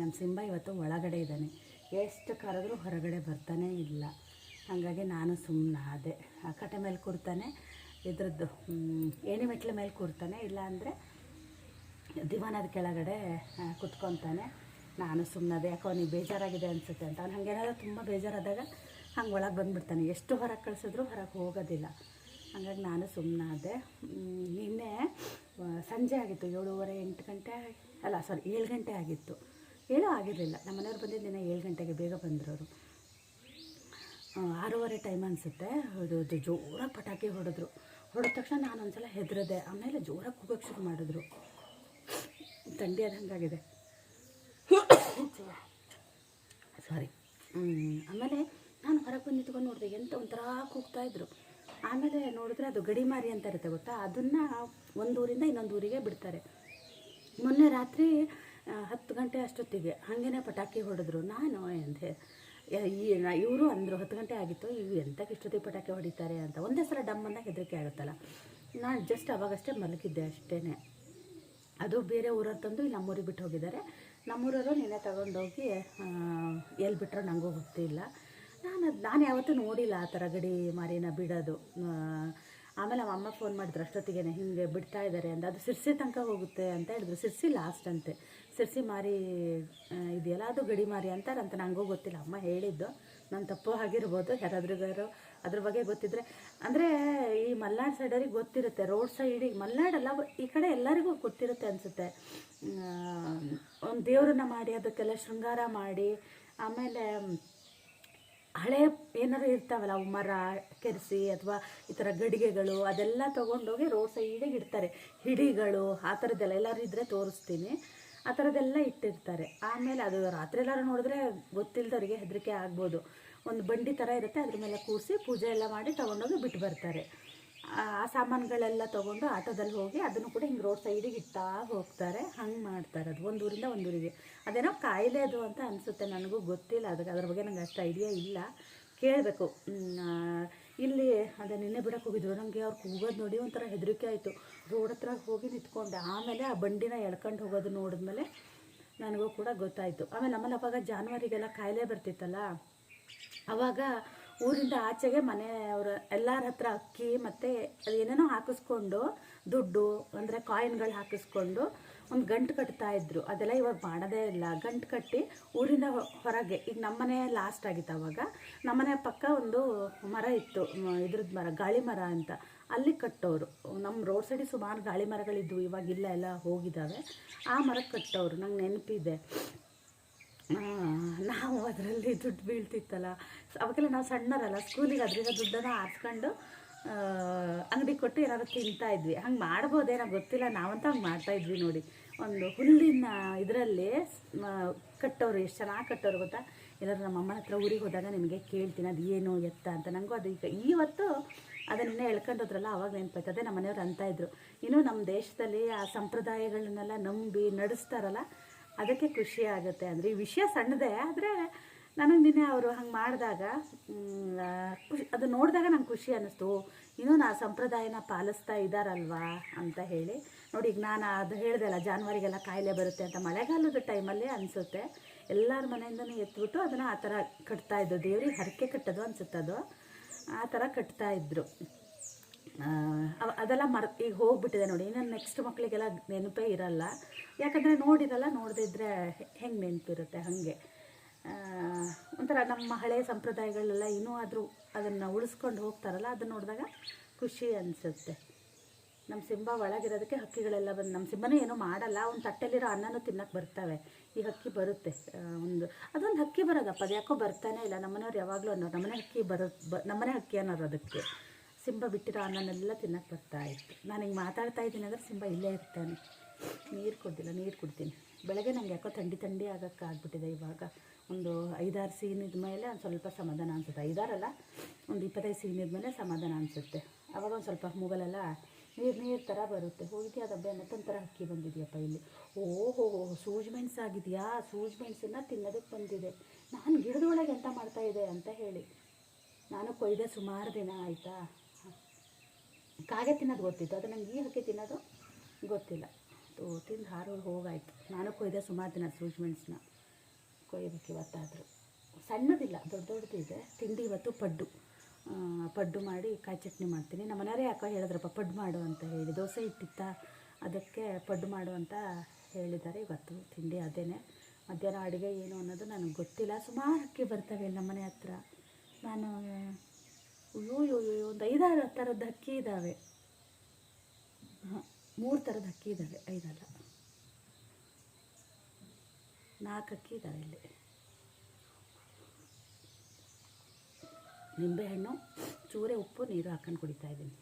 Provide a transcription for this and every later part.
ನಮ್ಮ ಸಿಂಬ ಇವತ್ತು ಒಳಗಡೆ ಇದ್ದಾನೆ. ಎಷ್ಟು ಕರೆದ್ರೂ ಹೊರಗಡೆ ಬರ್ತಾನೇ ಇಲ್ಲ. ಹಾಗಾಗಿ ನಾನು ಸುಮ್ಮನೆ ಅದೇ ಕಟ್ಟೆ ಮೇಲೆ ಕೂರ್ತಾನೆ. ಇದ್ರದ್ದು ಏಣಿ ಮೆಟ್ಲ ಮೇಲೆ ಕೂರ್ತಾನೆ. ಇಲ್ಲ ಅಂದರೆ ದಿವಾನದ ಕೆಳಗಡೆ ಕುತ್ಕೊತಾನೆ. ನಾನು ಸುಮ್ಮನಾದೆ ಯಾಕೋ ನೀವು ಬೇಜಾರಾಗಿದೆ ಅನಿಸುತ್ತೆ ಅಂತ. ಅವ್ನು ಹಾಗೇನಾದ್ರು ತುಂಬ ಬೇಜಾರಾದಾಗ ಹಂಗೆ ಒಳಗೆ ಬಂದುಬಿಡ್ತಾನೆ. ಎಷ್ಟು ಹೊರಗೆ ಕಳಿಸಿದ್ರು ಹೊರಗೆ ಹೋಗೋದಿಲ್ಲ. ಹಾಗಾಗಿ ನಾನು ಸುಮ್ಮನಾದೆ ನಿನ್ನೆ ಸಂಜೆ ಆಗಿತ್ತು. ಏಳುವರೆ ಎಂಟು ಗಂಟೆ ಅಲ್ಲ ಸಾರಿ ಏಳು ಗಂಟೆ ಆಗಿತ್ತು. ಏಳು ಆಗಿರಲಿಲ್ಲ ನಮ್ಮ ಮನೆಯವ್ರು ಬಂದಿದ್ದ ದಿನ ಏಳು ಗಂಟೆಗೆ ಬೇಗ ಬಂದರು ಆರೂವರೆ ಟೈಮ್ ಅನಿಸುತ್ತೆ. ಅದು ಜೋರಾಗಿ ಪಟಾಕಿ ಹೊಡೆದ್ರು. ಹೊಡೆದ ತಕ್ಷಣ ನಾನು ಒಂದ್ಸಲ ಹೆದರದೆ, ಆಮೇಲೆ ಜೋರಾಗಿ ಕೂಗಕ್ಕೆ ಶುರು ಮಾಡಿದ್ರು. ಥಂಡಿ ಅದು ಹಂಗಾಗಿದೆ. ಸಾರಿ ಆಮೇಲೆ ನಾನು ಹೊರಗೆ ಬಂದು ನಿಂತ್ಕೊಂಡು ನೋಡಿದೆ, ಎಂತ ಒಂಥರ ಕೂಗ್ತಾ ಇದ್ರು. ಆಮೇಲೆ ನೋಡಿದ್ರೆ ಅದು ಗಡಿಮಾರಿ ಅಂತ ಇರುತ್ತೆ ಗೊತ್ತಾ? ಅದನ್ನು ಒಂದೂರಿಂದ ಇನ್ನೊಂದು ಊರಿಗೆ ಬಿಡ್ತಾರೆ. ಮೊನ್ನೆ ರಾತ್ರಿ ಹತ್ತು ಗಂಟೆ ಅಷ್ಟೊತ್ತಿಗೆ ಹಾಗೇನೆ ಪಟಾಕಿ ಹೊಡೆದ್ರು. ನಾನು ಎಂದೆ ಇವರು ಅಂದರು, ಹತ್ತು ಗಂಟೆ ಆಗಿತ್ತು ಇವು ಎಂತಕ್ಕೆ ಇಷ್ಟೊತ್ತಿಗೆ ಪಟಾಕಿ ಹೊಡಿತಾರೆ ಅಂತ. ಒಂದೇ ಸಲ ಡಮ್ ಅಂದಾಗ ಹೆದರಿಕೆ ಆಗುತ್ತಲ್ಲ. ನಾನು ಜಸ್ಟ್ ಅವಾಗಷ್ಟೇ ಮಲಗಿದ್ದೆ ಅಷ್ಟೇ ಅದು ಬೇರೆ ಊರವ್ರು ತಂದು ಇಲ್ಲಿ ನಮ್ಮೂರಿಗೆ ಬಿಟ್ಟು ಹೋಗಿದ್ದಾರೆ. ನಮ್ಮೂರವರು ನಿನ್ನೆ ತಗೊಂಡೋಗಿ ಎಲ್ಲಿ ಬಿಟ್ಟರೆ ನನಗೂ ಗೊತ್ತಿಲ್ಲ. ನಾನು ಅದು, ನಾನು ಯಾವತ್ತೂ ನೋಡಿಲ್ಲ ಆ ಥರ ಗಡಿ ಮಾರಿನ ಬಿಡೋದು. ಆಮೇಲೆ ನಮ್ಮ ಅಮ್ಮ ಫೋನ್ ಮಾಡಿದ್ರು ಅಷ್ಟೊತ್ತಿಗೆ ಹಿಂಗೆ ಬಿಡ್ತಾ ಇದ್ದಾರೆ ಅಂತ. ಅದು ಸಿರ್ಸಿ ತನಕ ಹೋಗುತ್ತೆ ಅಂತ ಹೇಳಿದ್ರು. ಸಿರ್ಸಿ ಲಾಸ್ಟ್ ಅಂತೆ. ಸಿರ್ಸಿ ಮಾರಿ ಇದೆಯಲ್ಲ, ಅದು ಗಡಿ ಮಾರಿ ಅಂತ ನನಗೂ ಗೊತ್ತಿಲ್ಲ. ಅಮ್ಮ ಹೇಳಿದ್ದು. ನಾನು ತಪ್ಪು ಆಗಿರ್ಬೋದು ಯಾರಾದ್ರಿಗಾರು ಅದ್ರ ಬಗ್ಗೆ ಗೊತ್ತಿದ್ರೆ. ಅಂದರೆ ಈ ಮಲ್ನಾಡ್ ಸೈಡರಿಗೆ ಗೊತ್ತಿರುತ್ತೆ. ರೋಡ್ ಸೈಡಿಗೆ ಮಲ್ನಾಡಲ್ಲ, ಈ ಕಡೆ ಎಲ್ಲರಿಗೂ ಗೊತ್ತಿರುತ್ತೆ ಅನಿಸುತ್ತೆ. ಒಂದು ದೇವ್ರನ್ನ ಮಾಡಿ, ಅದಕ್ಕೆಲ್ಲ ಶೃಂಗಾರ ಮಾಡಿ, ಆಮೇಲೆ, ಹಳೆ ಏನಾದ್ರು ಇರ್ತಾವಲ್ಲ, ಅವು ಮರ ಕೆರೆಸಿ ಅಥವಾ ಈ ಥರ ಗಡಿಗೆಗಳು, ಅದೆಲ್ಲ ತೊಗೊಂಡೋಗಿ ರೋಡ್ ಸೈಡಿಗೆ ಇಡ್ತಾರೆ. ಹಿಡಿಗಳು, ಆ ಥರದ್ದೆಲ್ಲ ಎಲ್ಲರೂ ಇದ್ದರೆ ತೋರಿಸ್ತೀನಿ. ಆ ಥರದ್ದೆಲ್ಲ ಇಟ್ಟಿರ್ತಾರೆ. ಆಮೇಲೆ ಅದು ರಾತ್ರಿ ಎಲ್ಲರೂ ನೋಡಿದ್ರೆ ಗೊತ್ತಿಲ್ಲದವ್ರಿಗೆ ಹೆದರಿಕೆ ಆಗ್ಬೋದು. ಒಂದು ಬಂಡಿ ಥರ ಇರುತ್ತೆ, ಅದ್ರ ಮೇಲೆ ಕೂರಿಸಿ ಪೂಜೆ ಎಲ್ಲ ಮಾಡಿ ತೊಗೊಂಡೋಗಿ ಬಿಟ್ಟು ಬರ್ತಾರೆ. ಆ ಸಾಮಾನುಗಳೆಲ್ಲ ತೊಗೊಂಡು ಆಟೋದಲ್ಲಿ ಹೋಗಿ ಅದನ್ನು ಕೂಡ ಹಿಂಗೆ ರೋಡ್ ಸೈಡಿಗೆ ಇಡ್ತಾ ಹೋಗ್ತಾರೆ. ಹಂಗೆ ಮಾಡ್ತಾರೆ ಅದು. ಒಂದು ಊರಿಂದ ಒಂದು ಊರಿಗೆ ಅದೇನೋ ಕಾಯಿಲೆ ಅದು ಅಂತ ಅನಿಸುತ್ತೆ. ನನಗೂ ಗೊತ್ತಿಲ್ಲ. ಅದಕ್ಕೆ ಅದ್ರ ಬಗ್ಗೆ ನಂಗೆ ಅಷ್ಟು ಐಡಿಯಾ ಇಲ್ಲ. ಕೇಳಬೇಕು. ಇಲ್ಲಿ ಅದೇ ನಿನ್ನೆ ಬಿಡೋಕ್ಕೆ ಹೋಗಿದ್ರು. ನನಗೆ ಅವ್ರು ಕೂಗೋದು ನೋಡಿ ಒಂಥರ ಹೆದರಿಕೆ ಆಯಿತು. ರೋಡ್ ಹತ್ರ ಹೋಗಿ ನಿಂತ್ಕೊಂಡೆ. ಆಮೇಲೆ ಆ ಬಂಡಿನ ಎಳ್ಕೊಂಡು ಹೋಗೋದು ನೋಡಿದ್ಮೇಲೆ ನನಗೂ ಕೂಡ ಗೊತ್ತಾಯಿತು. ಆಮೇಲೆ ನಮ್ಮಲ್ಲಿ ಅವಾಗ ಜಾನುವಾರಿಗೆಲ್ಲ ಕಾಯಿಲೆ ಬರ್ತಿತ್ತಲ್ಲ, ಅವಾಗ ಊರಿಂದ ಆಚೆಗೆ ಮನೆಯವರು ಎಲ್ಲರ ಹತ್ರ ಅಕ್ಕಿ ಮತ್ತು ಏನೇನೋ ಹಾಕಿಸ್ಕೊಂಡು, ದುಡ್ಡು ಅಂದರೆ ಕಾಯಿನ್ಗಳು ಹಾಕಿಸ್ಕೊಂಡು ಒಂದು ಗಂಟು ಕಟ್ತಾ ಇದ್ರು. ಅದೆಲ್ಲ ಇವಾಗ ಮಾಡೋದೇ ಇಲ್ಲ. ಗಂಟು ಕಟ್ಟಿ ಊರಿಂದ ಹೊರಗೆ, ಈಗ ನಮ್ಮನೆ ಲಾಸ್ಟ್ ಆಗಿತ್ತು ಅವಾಗ. ನಮ್ಮನೆ ಪಕ್ಕ ಒಂದು ಮರ ಇತ್ತು ಇದ್ರದ್ದು ಮರ, ಗಾಳಿ ಮರ ಅಂತ. ಅಲ್ಲಿ ಕಟ್ಟೋರು. ನಮ್ಮ ರೋಡ್ ಸೈಡಿಗೆ ಸುಮಾರು ಗಾಳಿ ಮರಗಳಿದ್ವು, ಇವಾಗ ಇಲ್ಲ, ಎಲ್ಲ ಹೋಗಿದ್ದಾವೆ ಆ ಮರ ಕಟ್ಟೋರು, ನಂಗೆ ನೆನಪಿದೆ. ನಾವು ಅದರಲ್ಲಿ ದುಡ್ಡು ಬೀಳ್ತಿತ್ತಲ್ಲ. ಅವಾಗೆಲ್ಲ ನಾವು ಸಣ್ಣರಲ್ಲ ಸ್ಕೂಲಿಗೆ ಅದರಿಂದ ದುಡ್ಡನ್ನು ಆರಿಸ್ಕೊಂಡು ಅಂಗಡಿ ಕೊಟ್ಟು ಏನಾದ್ರು ತಿಂತಾ ಇದ್ವಿ. ಹಂಗೆ ಮಾಡ್ಬೋದೇನೋ ಗೊತ್ತಿಲ್ಲ, ನಾವಂತ ಹಂಗೆ ಮಾಡ್ತಾ ಇದ್ವಿ ನೋಡಿ. ಒಂದು ಹುಲ್ಲಿನ ಇದರಲ್ಲಿ ಕಟ್ಟೋರು, ಎಷ್ಟು ಚೆನ್ನಾಗಿ ಕಟ್ಟೋರು ಗೊತ್ತಾ? ಎಲ್ಲರೂ ನಮ್ಮ ಅಮ್ಮನ ಹತ್ರ ಊರಿಗೆ ಹೋದಾಗ ನಿಮಗೆ ಕೇಳ್ತೀನಿ, ಅದು ಏನು ಎತ್ತ ಅಂತ. ನನಗೂ ಅದು ಈಗ ಇವತ್ತು ಅದನ್ನೆಲ್ಲ ನಿನ್ನೆ ಹೋದ್ರಲ್ಲ ಅವಾಗ ನೆನಪಾಯ್ತು ಅದೇ ನಮ್ಮ ಮನೆಯವ್ರು ಅಂತ ಇದ್ರು. ಇನ್ನು ನಮ್ಮ ದೇಶದಲ್ಲಿ ಆ ಸಂಪ್ರದಾಯಗಳನ್ನೆಲ್ಲ ನಂಬಿ ನಡೆಸ್ತಾರಲ್ಲ, ಅದಕ್ಕೆ ಖುಷಿ ಆಗುತ್ತೆ. ಅಂದರೆ ಈ ವಿಷಯ ಸಣ್ಣದೇ, ಆದರೆ ನನಗೆ ನಿನ್ನೆ ಅವರು ಹಂಗೆ ಮಾಡಿದಾಗ ಖುಷಿ ಅದು ನೋಡಿದಾಗ ನಂಗೆ ಖುಷಿ ಅನ್ನಿಸ್ತು. ಇನ್ನೂ ನಾ ಸಂಪ್ರದಾಯನ ಪಾಲಿಸ್ತಾ ಇದ್ದಾರಲ್ವಾ ಅಂತ ಹೇಳಿ. ನೋಡಿ, ಈಗ ನಾನು ಅದು ಹೇಳ್ದಲ್ಲ ಜಾನುವಾರಿಗೆಲ್ಲ ಕಾಯಿಲೆ ಬರುತ್ತೆ ಅಂತ. ಮಳೆಗಾಲದ ಟೈಮಲ್ಲೇ ಅನಿಸುತ್ತೆ. ಎಲ್ಲರ ಮನೆಯಿಂದನೂ ಎತ್ಬಿಟ್ಟು ಅದನ್ನು ಆ ಥರ ಕಟ್ತಾ ಇದ್ದು. ದೇವ್ರಿಗೆ ಹರಕೆ ಕಟ್ಟೋದು ಅನ್ಸುತ್ತೆ ಅದು ಆ ಥರ ಕಟ್ತಾ ಇದ್ರು. ಆ, ಅವ- ಅದೆಲ್ಲ ಮರ್ ಈಗ ಹೋಗ್ಬಿಟ್ಟಿದೆ ನೋಡಿ. ಇನ್ನು ನೆಕ್ಸ್ಟ್ ಮಕ್ಕಳಿಗೆಲ್ಲ ನೆನಪೇ ಇರಲ್ಲ. ಯಾಕಂದರೆ ನೋಡಿರಲ್ಲ ನೋಡದಿದ್ರೆ ಹೆಂಗೆ ನೆನಪಿರುತ್ತೆ ಹಾಗೆ. ಒಂಥರ ನಮ್ಮ ಹಳೆಯ ಸಂಪ್ರದಾಯಗಳೆಲ್ಲ ಇನ್ನೂ ಆದರೂ ಅದನ್ನು ಉಳಿಸ್ಕೊಂಡು ಹೋಗ್ತಾರಲ್ಲ ಅದನ್ನು ನೋಡಿದಾಗ ಖುಷಿ ಅನಿಸುತ್ತೆ. ನಮ್ಮ ಸಿಂಬ ಒಳಗಿರೋದಕ್ಕೆ ಹಕ್ಕಿಗಳೆಲ್ಲ ಬಂದು ನಮ್ಮ ಸಿಂಹನೇ ಏನೂ ಮಾಡಲ್ಲ ಒಂದು ತಟ್ಟೆಲಿರೋ ಅನ್ನನೂ ತಿನ್ನಕ್ಕೆ ಬರ್ತವೆ. ಈ ಹಕ್ಕಿ ಬರುತ್ತೆ. ಒಂದು, ಅದೊಂದು ಹಕ್ಕಿ ಬರೋದಪ್ಪ, ಅದು ಯಾಕೋ ಬರ್ತಾನೆ ಇಲ್ಲ. ನಮ್ಮನೆಯವ್ರು ಯಾವಾಗಲೂ ಅನ್ನೋರು ನಮ್ಮನೆ ಹಕ್ಕಿ ಬರೋ, ಬ ನಮ್ಮನೆ ಹಕ್ಕಿ ಅನ್ನೋರು ಅದಕ್ಕೆ. ಸಿಂಬ ಬಿಟ್ಟಿರೋ ಅನ್ನನೆಲ್ಲ ತಿನ್ನಕ್ಕೆ ಬರ್ತಾ ಇತ್ತು. ನಾನು ಹಿಂಗೆ ಮಾತಾಡ್ತಾ ಇದ್ದೀನಿ ಅಂದರೆ ಸಿಂಬ ಇಲ್ಲೇ ಇರ್ತಾನೆ. ನೀರು ಕೊಡ್ತಿಲ್ಲ ನೀರು ಕುಡ್ತೀನಿ. ಬೆಳಗ್ಗೆ ನಂಗೆ ಯಾಕೋ ಥಂಡಿ ಥಂಡಿ ಆಗೋಕ್ಕೆ ಆಗ್ಬಿಟ್ಟಿದೆ ಇವಾಗ. ಒಂದು ಐದಾರು ಸೀನಿದ ಮೇಲೆ ಒಂದು ಸ್ವಲ್ಪ ಸಮಾಧಾನ ಅನಿಸುತ್ತೆ. ಐದಾರಲ್ಲ, ಒಂದು ಇಪ್ಪತ್ತೈದು ಸೀನಿದ ಮೇಲೆ ಸಮಾಧಾನ ಅನಿಸುತ್ತೆ. ಆವಾಗ ಒಂದು ಸ್ವಲ್ಪ ಮೂಗಲೆಲ್ಲ ನೀರು ನೀರು ಥರ ಬರುತ್ತೆ. ಹೋಗಿ ಅದಬ್ಬೆ ಮತ್ತೊಂಥರ ಅಕ್ಕಿ ಬಂದಿದೆಯಪ್ಪ ಇಲ್ಲಿ. ಓಹೋ, ಸೂಜ್ ಮೆಣಸು ಆಗಿದೆಯಾ? ಸೂಜ್ ಮೆಣಸನ್ನು ತಿನ್ನೋದಕ್ಕೆ ಬಂದಿದೆ. ನಾನು ಗಿಡದೊಳಗೆ ಎಂತ ಮಾಡ್ತಾ ಇದೆ ಅಂತ ಹೇಳಿ. ನಾನು ಕೊಯ್ದೆ ಸುಮಾರು ದಿನ ಆಯಿತಾ? ಕಾಗೆ ತಿನ್ನೋದು ಗೊತ್ತಿತ್ತು. ಅದು ನಂಗೆ ಈ ಹಕ್ಕಿ ತಿನ್ನೋದು ಗೊತ್ತಿಲ್ಲ. ತೋ, ತಿಂದು ಹಾರೋಳು ಹೋಗಾಯಿತು. ನಾನು ಕೊಯ್ದೆ ಸುಮಾರು ದಿನ ಸೂಜ್ ಮೆಣಸನ್ನ. ಕೊಯ್ಯೋದಕ್ಕೆ ಇವತ್ತಾದರೂ. ಸಣ್ಣದಿಲ್ಲ, ದೊಡ್ಡ ದೊಡ್ಡದಿದೆ. ತಿಂಡಿ ಇವತ್ತು ಪಡ್ಡು. ಪಡ್ಡು ಮಾಡಿ ಕಾಯಿ ಚಟ್ನಿ ಮಾಡ್ತೀನಿ. ನಮ್ಮ ಮನೆಯವರೇ ಯಾಕೋ ಹೇಳಿದ್ರಪ್ಪ ಪಡ್ಡು ಮಾಡು ಅಂತ ಹೇಳಿ. ದೋಸೆ ಇಟ್ಟಿತ್ತ ಅದಕ್ಕೆ ಪಡ್ಡು ಮಾಡು ಅಂತ ಹೇಳಿದ್ದಾರೆ. ಇವತ್ತು ತಿಂಡಿ ಅದೇನೆ. ಮಧ್ಯಾಹ್ನ ಅಡುಗೆ ಏನು ಅನ್ನೋದು ನನಗೆ ಗೊತ್ತಿಲ್ಲ. ಸುಮಾರು ಅಕ್ಕಿ ಬರ್ತವೆ ನಮ್ಮ ಮನೆ ಹತ್ರ. ನಾನು ಅಯ್ಯೋ, ಒಂದು ಐದಾರು ಥರದ ಅಕ್ಕಿ ಇದ್ದಾವೆ. ಹಾಂ ಮೂರು ಥರದ ಅಕ್ಕಿ ಇದ್ದಾವೆ. ಐದಲ್ಲ. ನಾಲ್ಕು ಅಕ್ಕಿ ಇದ್ದಾವೆ ಇಲ್ಲಿ. ನಿಂಬೆಹಣ್ಣು, ಚೂರೆ ಉಪ್ಪು, ನೀರು ಹಾಕೊಂಡು ಕುಡಿತಾ ಇದ್ದೀನಿ.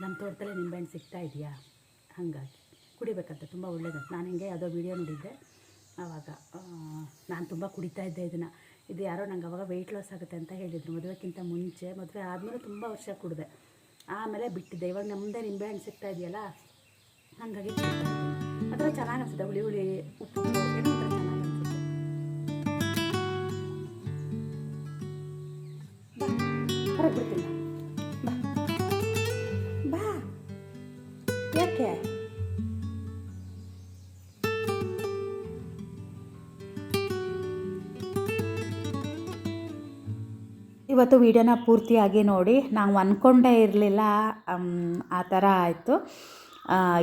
ನಮ್ಮ ತೋಟದಲ್ಲೇ ನಿಂಬೆಹಣ್ಣು ಸಿಗ್ತಾ ಇದೆಯಾ? ಹಾಗಾಗಿ ಕುಡಿಬೇಕಂತ ತುಂಬ ಒಳ್ಳೆಯದಂತ ನಾನು ಹಿಂಗೆ ಯಾವುದೋ ವೀಡಿಯೋ ನೋಡಿದ್ದೆ. ಆವಾಗ ನಾನು ತುಂಬ ಕುಡಿತಾ ಇದ್ದೆ ಇದನ್ನು. ಇದು ಯಾರೋ ನಂಗೆ ಅವಾಗ ವೆಯ್ಟ್ ಲಾಸ್ ಆಗುತ್ತೆ ಅಂತ ಹೇಳಿದರು. ಮದುವೆಕ್ಕಿಂತ ಮುಂಚೆ, ಮದುವೆ ಆದಮೇಲೆ ತುಂಬ ವರ್ಷ ಕುಡಿದೆ. ಆಮೇಲೆ ಬಿಟ್ಟಿದ್ದೆ. ಇವಾಗ ನಮ್ಮದೇ ನಿಂಬೆಹಣ್ಣು ಸಿಗ್ತಾ ಇದೆಯಲ್ಲ? ಹಾಗಾಗಿ ಅದರ ಚೆನ್ನಾಗಿ ಅನಿಸುತ್ತೆ. ಹುಳಿ ಹುಳಿ ಉಪ್ಪು ಚೆನ್ನಾಗಿ ಇವತ್ತು ವಿಡಿಯೋನ ಪೂರ್ತಿಯಾಗಿ ನೋಡಿ, ನಾವು ಅಂದ್ಕೊಂಡೇ ಇರಲಿಲ್ಲ ಆ ಥರ ಆಯಿತು.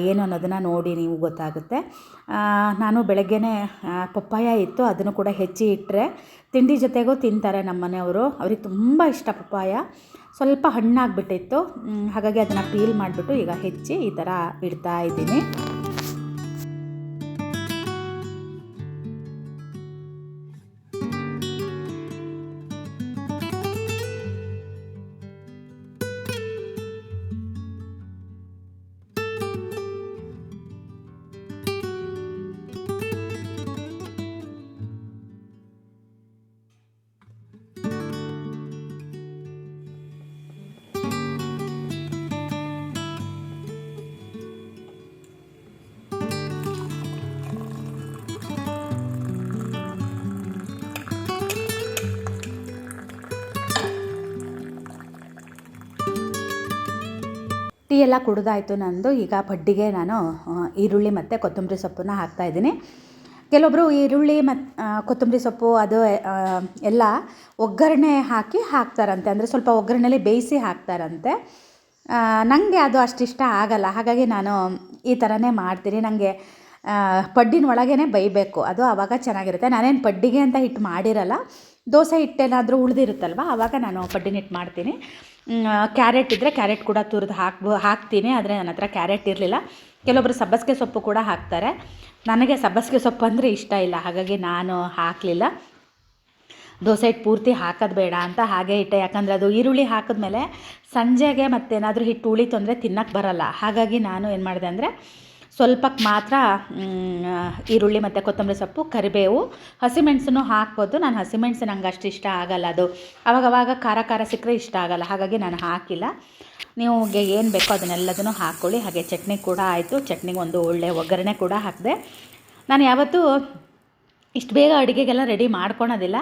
ಏನು ಅನ್ನೋದನ್ನು ನೋಡಿ ನೀವು ಗೊತ್ತಾಗುತ್ತೆ. ನಾನು ಬೆಳಗ್ಗೆನೇ ಪಪ್ಪಾಯ ಇತ್ತು, ಅದನ್ನು ಕೂಡ ಹೆಚ್ಚಿ ಇಟ್ಟರೆ ತಿಂಡಿ ಜೊತೆಗೂ ತಿಂತಾರೆ ನಮ್ಮ ಮನೆಯವರು. ಅವ್ರಿಗೆ ತುಂಬ ಇಷ್ಟ ಪಪ್ಪಾಯ. ಸ್ವಲ್ಪ ಹಣ್ಣಾಗ್ಬಿಟ್ಟಿತ್ತು. ಹಾಗಾಗಿ ಅದನ್ನು ಪೀಲ್ ಮಾಡಿಬಿಟ್ಟು ಈಗ ಹೆಚ್ಚಿ ಈ ಥರ ಇಡ್ತಾ ಇದ್ದೀನಿ. ಟೀ ಎಲ್ಲ ಕುಡ್ದಾಯಿತು ನಂದು. ಈಗ ಪಡ್ಡಿಗೆ ನಾನು ಈರುಳ್ಳಿ ಮತ್ತು ಕೊತ್ತಂಬರಿ ಸೊಪ್ಪನ್ನ ಹಾಕ್ತಾಯಿದ್ದೀನಿ ಕೆಲವೊಬ್ಬರು ಈರುಳ್ಳಿ ಮತ್ತು ಕೊತ್ತಂಬರಿ ಸೊಪ್ಪು ಅದು ಎಲ್ಲ ಒಗ್ಗರಣೆ ಹಾಕಿ ಹಾಕ್ತಾರಂತೆ. ಅಂದರೆ ಸ್ವಲ್ಪ ಒಗ್ಗರಣೆಲಿ ಬೇಯಿಸಿ ಹಾಕ್ತಾರಂತೆ. ನನಗೆ ಅದು ಅಷ್ಟಿಷ್ಟ ಆಗಲ್ಲ. ಹಾಗಾಗಿ ನಾನು ಈ ಥರನೇ ಮಾಡ್ತೀನಿ. ನನಗೆ ಪಡ್ಡಿನ ಒಳಗೇ ಬೈಬೇಕು ಅದು ಆವಾಗ ಚೆನ್ನಾಗಿರುತ್ತೆ. ನಾನೇನು ಪಡ್ಡಿಗೆ ಅಂತ ಹಿಟ್ಟು ಮಾಡಿರಲ್ಲ, ದೋಸೆ ಹಿಟ್ಟೇನಾದರೂ ಉಳಿದಿರುತ್ತಲ್ವ ಆವಾಗ ನಾನು ಪಡ್ಡಿನ ಹಿಟ್ಟು ಮಾಡ್ತೀನಿ. ಕ್ಯಾರೆಟ್ ಇದ್ದರೆ ಕ್ಯಾರೆಟ್ ಕೂಡ ತುರಿದು ಹಾಕ್ಬೋ, ಹಾಕ್ತೀನಿ, ಆದರೆ ನನ್ನ ಹತ್ರ ಕ್ಯಾರೆಟ್ ಇರಲಿಲ್ಲ. ಕೆಲವೊಬ್ಬರು ಸಬ್ಬಸಿಗೆ ಸೊಪ್ಪು ಕೂಡ ಹಾಕ್ತಾರೆ. ನನಗೆ ಸಬ್ಬಸಿಗೆ ಸೊಪ್ಪು ಅಂದರೆ ಇಷ್ಟ ಇಲ್ಲ, ಹಾಗಾಗಿ ನಾನು ಹಾಕಲಿಲ್ಲ. ದೋಸೆ ಹಿಟ್ಟು ಪೂರ್ತಿ ಹಾಕೋದು ಬೇಡ ಅಂತ ಹಾಗೆ ಇಟ್ಟೆ, ಯಾಕಂದರೆ ಅದು ಈರುಳ್ಳಿ ಹಾಕಿದ್ಮೇಲೆ ಸಂಜೆಗೆ ಮತ್ತೇನಾದರೂ ಹಿಟ್ಟು ಉಳಿತು ಅಂದರೆ ತಿನ್ನಕ್ಕೆ ಬರಲ್ಲ. ಹಾಗಾಗಿ ನಾನು ಏನು ಮಾಡಿದೆ ಅಂದರೆ ಸ್ವಲ್ಪಕ್ಕೆ ಮಾತ್ರ ಈರುಳ್ಳಿ ಮತ್ತು ಕೊತ್ತಂಬರಿ ಸೊಪ್ಪು, ಕರಿಬೇವು ಹಸಿಮೆಣಸನ್ನು ಹಾಕ್ಬೋದು. ನಾನು ಹಸಿಮೆಣಸು ನಂಗೆ ಅಷ್ಟು ಇಷ್ಟ ಆಗಲ್ಲ ಅದು. ಅವಾಗವಾಗ ಖಾರ ಖಾರ ಸಿಕ್ಕರೆ ಇಷ್ಟ ಆಗಲ್ಲ. ಹಾಗಾಗಿ ನಾನು ಹಾಕಿಲ್ಲ. ನೀವುಗೆ ಏನು ಬೇಕೋ ಅದನ್ನೆಲ್ಲದನ್ನು ಹಾಕ್ಕೊಳ್ಳಿ ಹಾಗೆ ಚಟ್ನಿ ಕೂಡ ಆಯಿತು. ಚಟ್ನಿಗೆ ಒಂದು ಒಳ್ಳೆ ಒಗ್ಗರಣೆ ಕೂಡ ಹಾಕಿದೆ. ನಾನು ಯಾವತ್ತೂ ಇಷ್ಟು ಬೇಗ ಅಡುಗೆಗೆಲ್ಲ ರೆಡಿ ಮಾಡ್ಕೊಳೋದಿಲ್ಲ.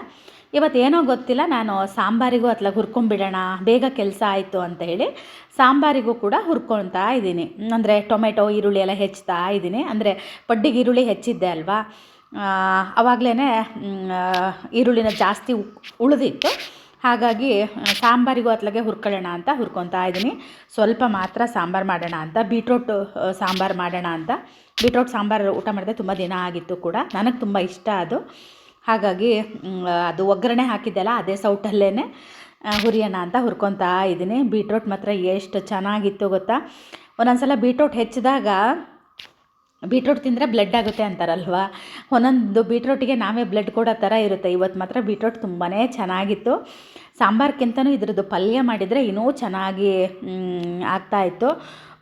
ಇವತ್ತೇನೋ ಗೊತ್ತಿಲ್ಲ, ನಾನು ಸಾಂಬಾರಿಗೂ ಅತ್ಲಾಗ ಹುರ್ಕೊಂಬಿಡೋಣ, ಬೇಗ ಕೆಲಸ ಆಯಿತು ಅಂತ ಹೇಳಿ ಸಾಂಬಾರಿಗೂ ಕೂಡ ಹುರ್ಕೊಳ್ತಾ ಇದ್ದೀನಿ. ಅಂದರೆ ಟೊಮೆಟೊ, ಈರುಳ್ಳಿ ಎಲ್ಲ ಹೆಚ್ಚ್ತಾ ಇದ್ದೀನಿ. ಅಂದರೆ ಪಡ್ಡಿಗೆ ಈರುಳ್ಳಿ ಹೆಚ್ಚಿದ್ದೆ ಅಲ್ವಾ? ಆವಾಗಲೇ ಈರುಳ್ಳಿನ ಜಾಸ್ತಿ ಉಳಿದಿತ್ತು. ಹಾಗಾಗಿ ಸಾಂಬಾರಿಗೂ ಅತ್ಲಾಗೆ ಹುರ್ಕೊಳ್ಳೋಣ ಅಂತ ಹುರ್ಕೊತಾ ಇದ್ದೀನಿ. ಸ್ವಲ್ಪ ಮಾತ್ರ ಸಾಂಬಾರು ಮಾಡೋಣ ಅಂತ, ಬೀಟ್ರೋಟ್ ಸಾಂಬಾರು ಮಾಡೋಣ ಅಂತ. ಬೀಟ್ರೋಟ್, ಸಾಂಬಾರು ಊಟ ಮಾಡಿದೆ ತುಂಬ ದಿನ ಆಗಿತ್ತು ಕೂಡ. ನನಗೆ ತುಂಬ ಇಷ್ಟ ಅದು. ಹಾಗಾಗಿ ಅದು ಒಗ್ಗರಣೆ ಹಾಕಿದ್ದೆಲ್ಲ ಅದೇ ಸೌಟಲ್ಲೇ ಹುರಿಯೋಣ ಅಂತ ಹುರ್ಕೊತಾ ಇದ್ದೀನಿ ಬೀಟ್ರೋಟ್ ಮಾತ್ರ ಎಷ್ಟು ಚೆನ್ನಾಗಿತ್ತು ಗೊತ್ತಾ? ಒಂದೊಂದ್ಸಲ ಬೀಟ್ರೋಟ್ ಹೆಚ್ಚಿದಾಗ, ಬೀಟ್ರೋಟ್ ತಿಂದರೆ ಬ್ಲಡ್ ಆಗುತ್ತೆ ಅಂತಾರಲ್ವ? ಒಂದೊಂದು ಬೀಟ್ರೋಟಿಗೆ ನಾವೇ ಬ್ಲಡ್ ಕೊಡೋ ಥರ ಇರುತ್ತೆ. ಇವತ್ತು ಮಾತ್ರ ಬೀಟ್ರೋಟ್ ತುಂಬಾ ಚೆನ್ನಾಗಿತ್ತು. ಸಾಂಬಾರ್ಗಿಂತನೂ ಇದ್ರದ್ದು ಪಲ್ಯ ಮಾಡಿದರೆ ಇನ್ನೂ ಚೆನ್ನಾಗಿ ಆಗ್ತಾಯಿತ್ತು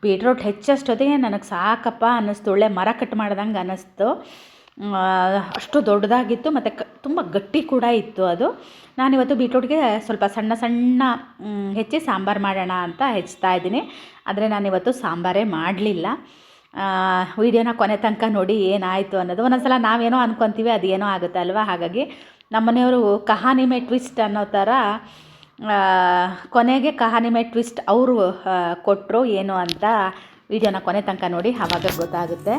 ಬೀಟ್ರೋಟ್ ಹೆಚ್ಚಷ್ಟೊತ್ತಿಗೆ ನನಗೆ ಸಾಕಪ್ಪ ಅನ್ನಿಸ್ತು. ಒಳ್ಳೆ ಮರ ಕಟ್ ಮಾಡ್ದಂಗೆ ಅನ್ನಿಸ್ತು. ಅಷ್ಟು ದೊಡ್ಡದಾಗಿತ್ತು, ಮತ್ತು ಕ, ತುಂಬ ಗಟ್ಟಿ ಕೂಡ ಇತ್ತು ಅದು. ನಾನಿವತ್ತು ಬೀಟ್ರೂಟ್ಗೆ ಸ್ವಲ್ಪ ಸಣ್ಣ ಸಣ್ಣ ಹೆಚ್ಚಿ ಸಾಂಬಾರು ಮಾಡೋಣ ಅಂತ ಹೆಚ್ಚ್ತಾ ಇದ್ದೀನಿ. ಆದರೆ ನಾನಿವತ್ತು ಸಾಂಬಾರೇ ಮಾಡಲಿಲ್ಲ. ವೀಡಿಯೋನ ಕೊನೆ ತನಕ ನೋಡಿ ಏನಾಯಿತು ಅನ್ನೋದು. ಒಂದೊಂದ್ಸಲ ನಾವೇನೋ ಅನ್ಕೊತೀವಿ ಅದೇನೋ ಆಗುತ್ತೆ ಅಲ್ವಾ? ಹಾಗಾಗಿ ನಮ್ಮನೆಯವರು ಕಹಾನಿಮೆ ಟ್ವಿಸ್ಟ್ ಅನ್ನೋ ಥರ ಕೊನೆಗೆ ಕಹಾನಿಮೆ ಟ್ವಿಸ್ಟ್ ಅವರು ಕೊಟ್ಟರು ಏನು ಅಂತ ವೀಡಿಯೋನ ಕೊನೆ ತನಕ ನೋಡಿ ಆವಾಗ ಗೊತ್ತಾಗುತ್ತೆ.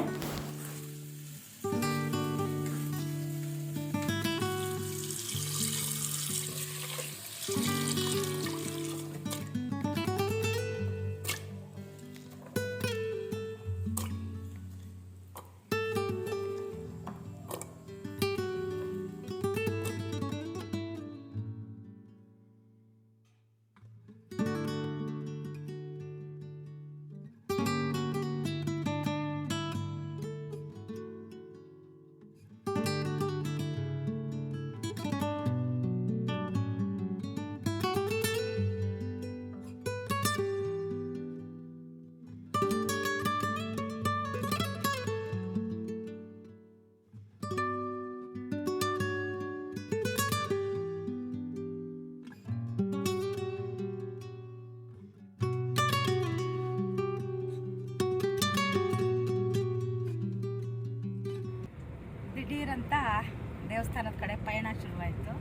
ದೇವಸ್ಥಾನದ ಕಡೆ ಪಯಣ ಶುರುವಾಯಿತು.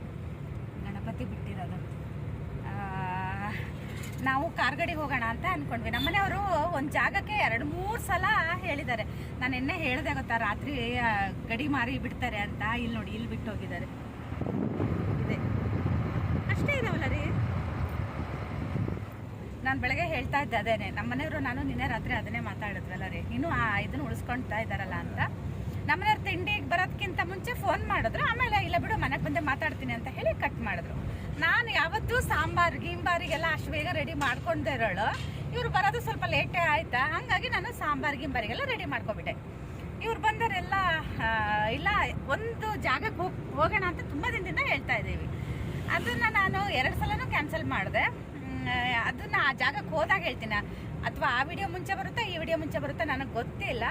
ಗಣಪತಿ ಬಿಟ್ಟಿರೋದು. ನಾವು ಕಾರ್ಗಡಿಗೆ ಹೋಗೋಣ ಅಂತ ಅಂದ್ಕೊಂಡ್ವಿ ನಮ್ಮನೆಯವರು ಒಂದು ಜಾಗಕ್ಕೆ ಎರಡು, ಮೂರು ಸಲ ಹೇಳಿದ್ದಾರೆ. ನಾನು ಎಣ್ಣೆ ಹೇಳಿದೆ ಗೊತ್ತಾ, ರಾತ್ರಿ ಗಡಿ ಮಾರಿ ಬಿಡ್ತಾರೆ ಅಂತ. ಇಲ್ಲಿ ನೋಡಿ ಇಲ್ಲಿ ಬಿಟ್ಟು ಹೋಗಿದ್ದಾರೆ. ಇದೆ. ಅಷ್ಟೇ ಇದಾವಲ್ಲ ರೀ? ನಾನು ಬೆಳಗ್ಗೆ ಹೇಳ್ತಾ ಇದ್ದೆ ಅದೇನೆ. ನಮ್ಮನೆಯವರು ನಾನು ನಿನ್ನೆ ರಾತ್ರಿ ಅದನ್ನೇ ಮಾತಾಡಿದ್ವಲ್ಲ ರೀ. ಇನ್ನೂ ಆ, ಇದನ್ನ ಉಳಿಸ್ಕೊಳ್ತಾ ಇದ್ದಾರಲ್ಲ ಅಂತ. ನಮ್ಮನೆಯವ್ರು ತಿಂಡಿಗೆ ಬರೋದಕ್ಕಿಂತ ಮುಂಚೆ ಫೋನ್ ಮಾಡಿದ್ರು. ಆಮೇಲೆ ಇಲ್ಲ ಬಿಡು, ಮನೆಗೆ ಬಂದೆ ಮಾತಾಡ್ತೀನಿ ಅಂತ ಹೇಳಿ ಕಟ್ ಮಾಡಿದ್ರು. ನಾನು ಯಾವತ್ತೂ ಸಾಂಬಾರು ಗಿಂಬಾರಿಗೆಲ್ಲ ಅಷ್ಟು ಬೇಗ ರೆಡಿ ಮಾಡ್ಕೊಂಡೇ ಇರೋಳು. ಇವ್ರು ಬರೋದು ಸ್ವಲ್ಪ ಲೇಟೇ ಆಯ್ತಾ? ಹಾಗಾಗಿ ನಾನು ಸಾಂಬಾರು ಗಿಂಬಾರಿಗೆಲ್ಲ ರೆಡಿ ಮಾಡ್ಕೊಬಿಟ್ಟೆ ಇವ್ರು ಬಂದವರೆಲ್ಲ ಇಲ್ಲ, ಒಂದು ಜಾಗಕ್ಕೆ ಹೋಗ್, ಹೋಗೋಣ ಅಂತ ತುಂಬ ದಿನದಿಂದ ಹೇಳ್ತಾ ಇದ್ದೀವಿ. ಅದನ್ನು ನಾನು ಎರಡು ಸಲನೂ ಕ್ಯಾನ್ಸಲ್ ಮಾಡಿದೆ. ಅದನ್ನು ಆ ಜಾಗಕ್ಕೆ ಹೋದಾಗ ಹೇಳ್ತೀನಿ. ಅಥವಾ ಆ ವಿಡಿಯೋ ಮುಂಚೆ ಬರುತ್ತಾ, ಈ ವಿಡಿಯೋ ಮುಂಚೆ ಬರುತ್ತಾ ನನಗೆ ಗೊತ್ತಿಲ್ಲ.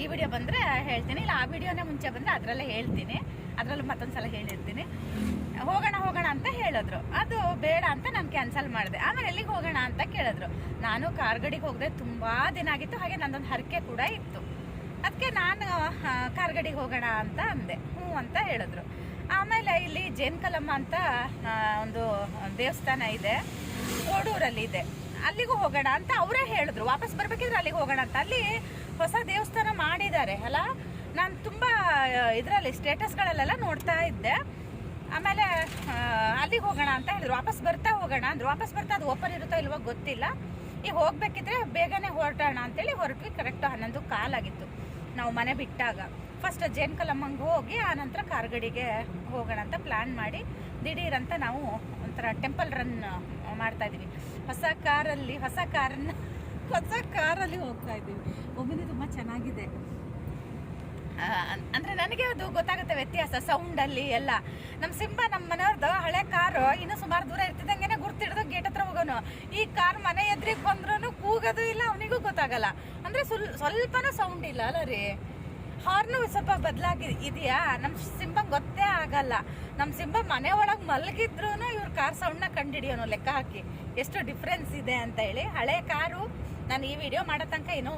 ಈ ವಿಡಿಯೋ ಬಂದರೆ ಹೇಳ್ತೀನಿ. ಇಲ್ಲ, ಆ ವಿಡಿಯೋನೇ ಮುಂಚೆ ಬಂದರೆ ಅದರಲ್ಲೇ ಹೇಳ್ತೀನಿ. ಅದರಲ್ಲೂ ಮತ್ತೊಂದು ಸಲ ಹೇಳಿರ್ತೀನಿ. ಹೋಗೋಣ ಹೋಗೋಣ ಅಂತ ಹೇಳಿದ್ರು. ಅದು ಬೇಡ ಅಂತ ನಾನು ಕ್ಯಾನ್ಸಲ್ ಮಾಡಿದೆ. ಆಮೇಲೆ ಎಲ್ಲಿಗೆ ಹೋಗೋಣ ಅಂತ ಕೇಳಿದ್ರು. ನಾನು ಕಾರ್ಗಡಿಗೆ ಹೋಗದೆ ತುಂಬ ದಿನ ಆಗಿತ್ತು. ಹಾಗೆ ನನ್ನೊಂದು ಹರಕೆ ಕೂಡ ಇತ್ತು. ಅದಕ್ಕೆ ನಾನು ಕಾರ್ಗಡಿಗೆ ಹೋಗೋಣ ಅಂತ ಅಂದೆ. ಹ್ಞೂ ಅಂತ ಹೇಳಿದ್ರು. ಆಮೇಲೆ ಇಲ್ಲಿ ಜೇನ್ಕಲಮ್ಮ ಅಂತ ಒಂದು ದೇವಸ್ಥಾನ ಇದೆ. ಕೋಡೂರಲ್ಲಿ ಇದೆ ಅಲ್ಲಿಗೂ ಹೋಗೋಣ ಅಂತ ಅವರೇ ಹೇಳಿದ್ರು. ವಾಪಸ್ ಬರ್ಬೇಕಿದ್ರೆ ಅಲ್ಲಿಗೆ ಹೋಗೋಣ ಅಂತ. ಅಲ್ಲಿ ಹೊಸ ದೇವಸ್ಥಾನ ಮಾಡಿದ್ದಾರೆ, ಅಲ್ಲ? ನಾನು ತುಂಬ ಇದರಲ್ಲಿ ಸ್ಟೇಟಸ್ಗಳಲ್ಲೆಲ್ಲ ನೋಡ್ತಾ ಇದ್ದೆ. ಆಮೇಲೆ ಅಲ್ಲಿಗೆ ಹೋಗೋಣ ಅಂತ ಹೇಳಿದ್ರು. ವಾಪಸ್ ಬರ್ತಾ ಹೋಗೋಣ ಅಂದ್ರು. ವಾಪಸ್ ಬರ್ತಾ ಅದು ಓಪನ್ ಇರುತ್ತೋ ಇಲ್ವೋ ಗೊತ್ತಿಲ್ಲ. ಈಗ ಹೋಗ್ಬೇಕಿದ್ರೆ ಬೇಗನೆ ಹೊರಟೋಣ ಅಂತೇಳಿ ಹೊರಟ್ವಿ. ಕರೆಕ್ಟ್ ಹನ್ನೊಂದು ಕಾಲಾಗಿತ್ತು. ನಾವು ಮನೆ ಬಿಟ್ಟಾಗ. ಫಸ್ಟ್ ಜೇನ್ ಕಲಮ್ಮಂಗೆ ಹೋಗಿ ಆನಂತರ ಕಾರ್ಗಡಿಗೆ ಹೋಗೋಣ ಅಂತ ಪ್ಲ್ಯಾನ್ ಮಾಡಿ. ದಿಢೀರಂತ ನಾವು ಒಂಥರ ಟೆಂಪಲ್ ರನ್ ಮಾಡ್ತಾ ಇದ್ದೀವಿ ಹೊಸ ಕಾರಲ್ಲಿ, ಹೊಸ ಕಾರನ್ನ, ಹೊಸ ಕಾರಲ್ಲಿ ಹೋಗ್ತಾ ಇದ್ದೀವಿ. ಒಬ್ಬನೇ ತುಂಬ ಚೆನ್ನಾಗಿದೆ. ಅಂದರೆ ನನಗೆ ಅದು ಗೊತ್ತಾಗುತ್ತೆ ವ್ಯತ್ಯಾಸ ಸೌಂಡಲ್ಲಿ ಎಲ್ಲ. ನಮ್ಮ ಸಿಂಬ ನಮ್ಮ ಮನೆಯವ್ರದ್ದು ಹಳೆ ಕಾರು ಇನ್ನೂ ಸುಮಾರು ದೂರ ಇರ್ತಿದ್ದಂಗೆ ಗುರ್ತಿಡ್ದು ಗೇಟ್ ಹತ್ರ ಹೋಗೋನು. ಈ ಕಾರ್ ಮನೆ ಎದ್ರಿಗೆ ಬಂದ್ರೂ ಕೂಗೋದು ಇಲ್ಲ, ಅವನಿಗೂ ಗೊತ್ತಾಗಲ್ಲ. ಅಂದ್ರೆ ಸುಲ್, ಸ್ವಲ್ಪನೂ ಸೌಂಡ್ ಇಲ್ಲ ಅಲ್ಲ ರೀ? ಹಾರ್ನು ಸ್ವಲ್ಪ ಬದಲಾಗಿ ಇದೆಯಾ? ನಮ್ಮ ಸಿಂಬ ಗೊತ್ತೇ ಆಗಲ್ಲ. ನಮ್ಮ ಸಿಂಬ ಮನೆ ಒಳಗೆ ಮಲಗಿದ್ರು ಇವ್ರ ಕಾರ್ ಸೌಂಡ್ನ ಕಂಡಿಡಿಯೋನು ಲೆಕ್ಕ ಹಾಕಿ. ಎಷ್ಟು ಡಿಫ್ರೆನ್ಸ್ ಇದೆ ಅಂತ ಹೇಳಿ. ಹಳೆ ಕಾರು ನಾನು ಈ ವಿಡಿಯೋ ಮಾಡೋ ತನಕ ಏನೂ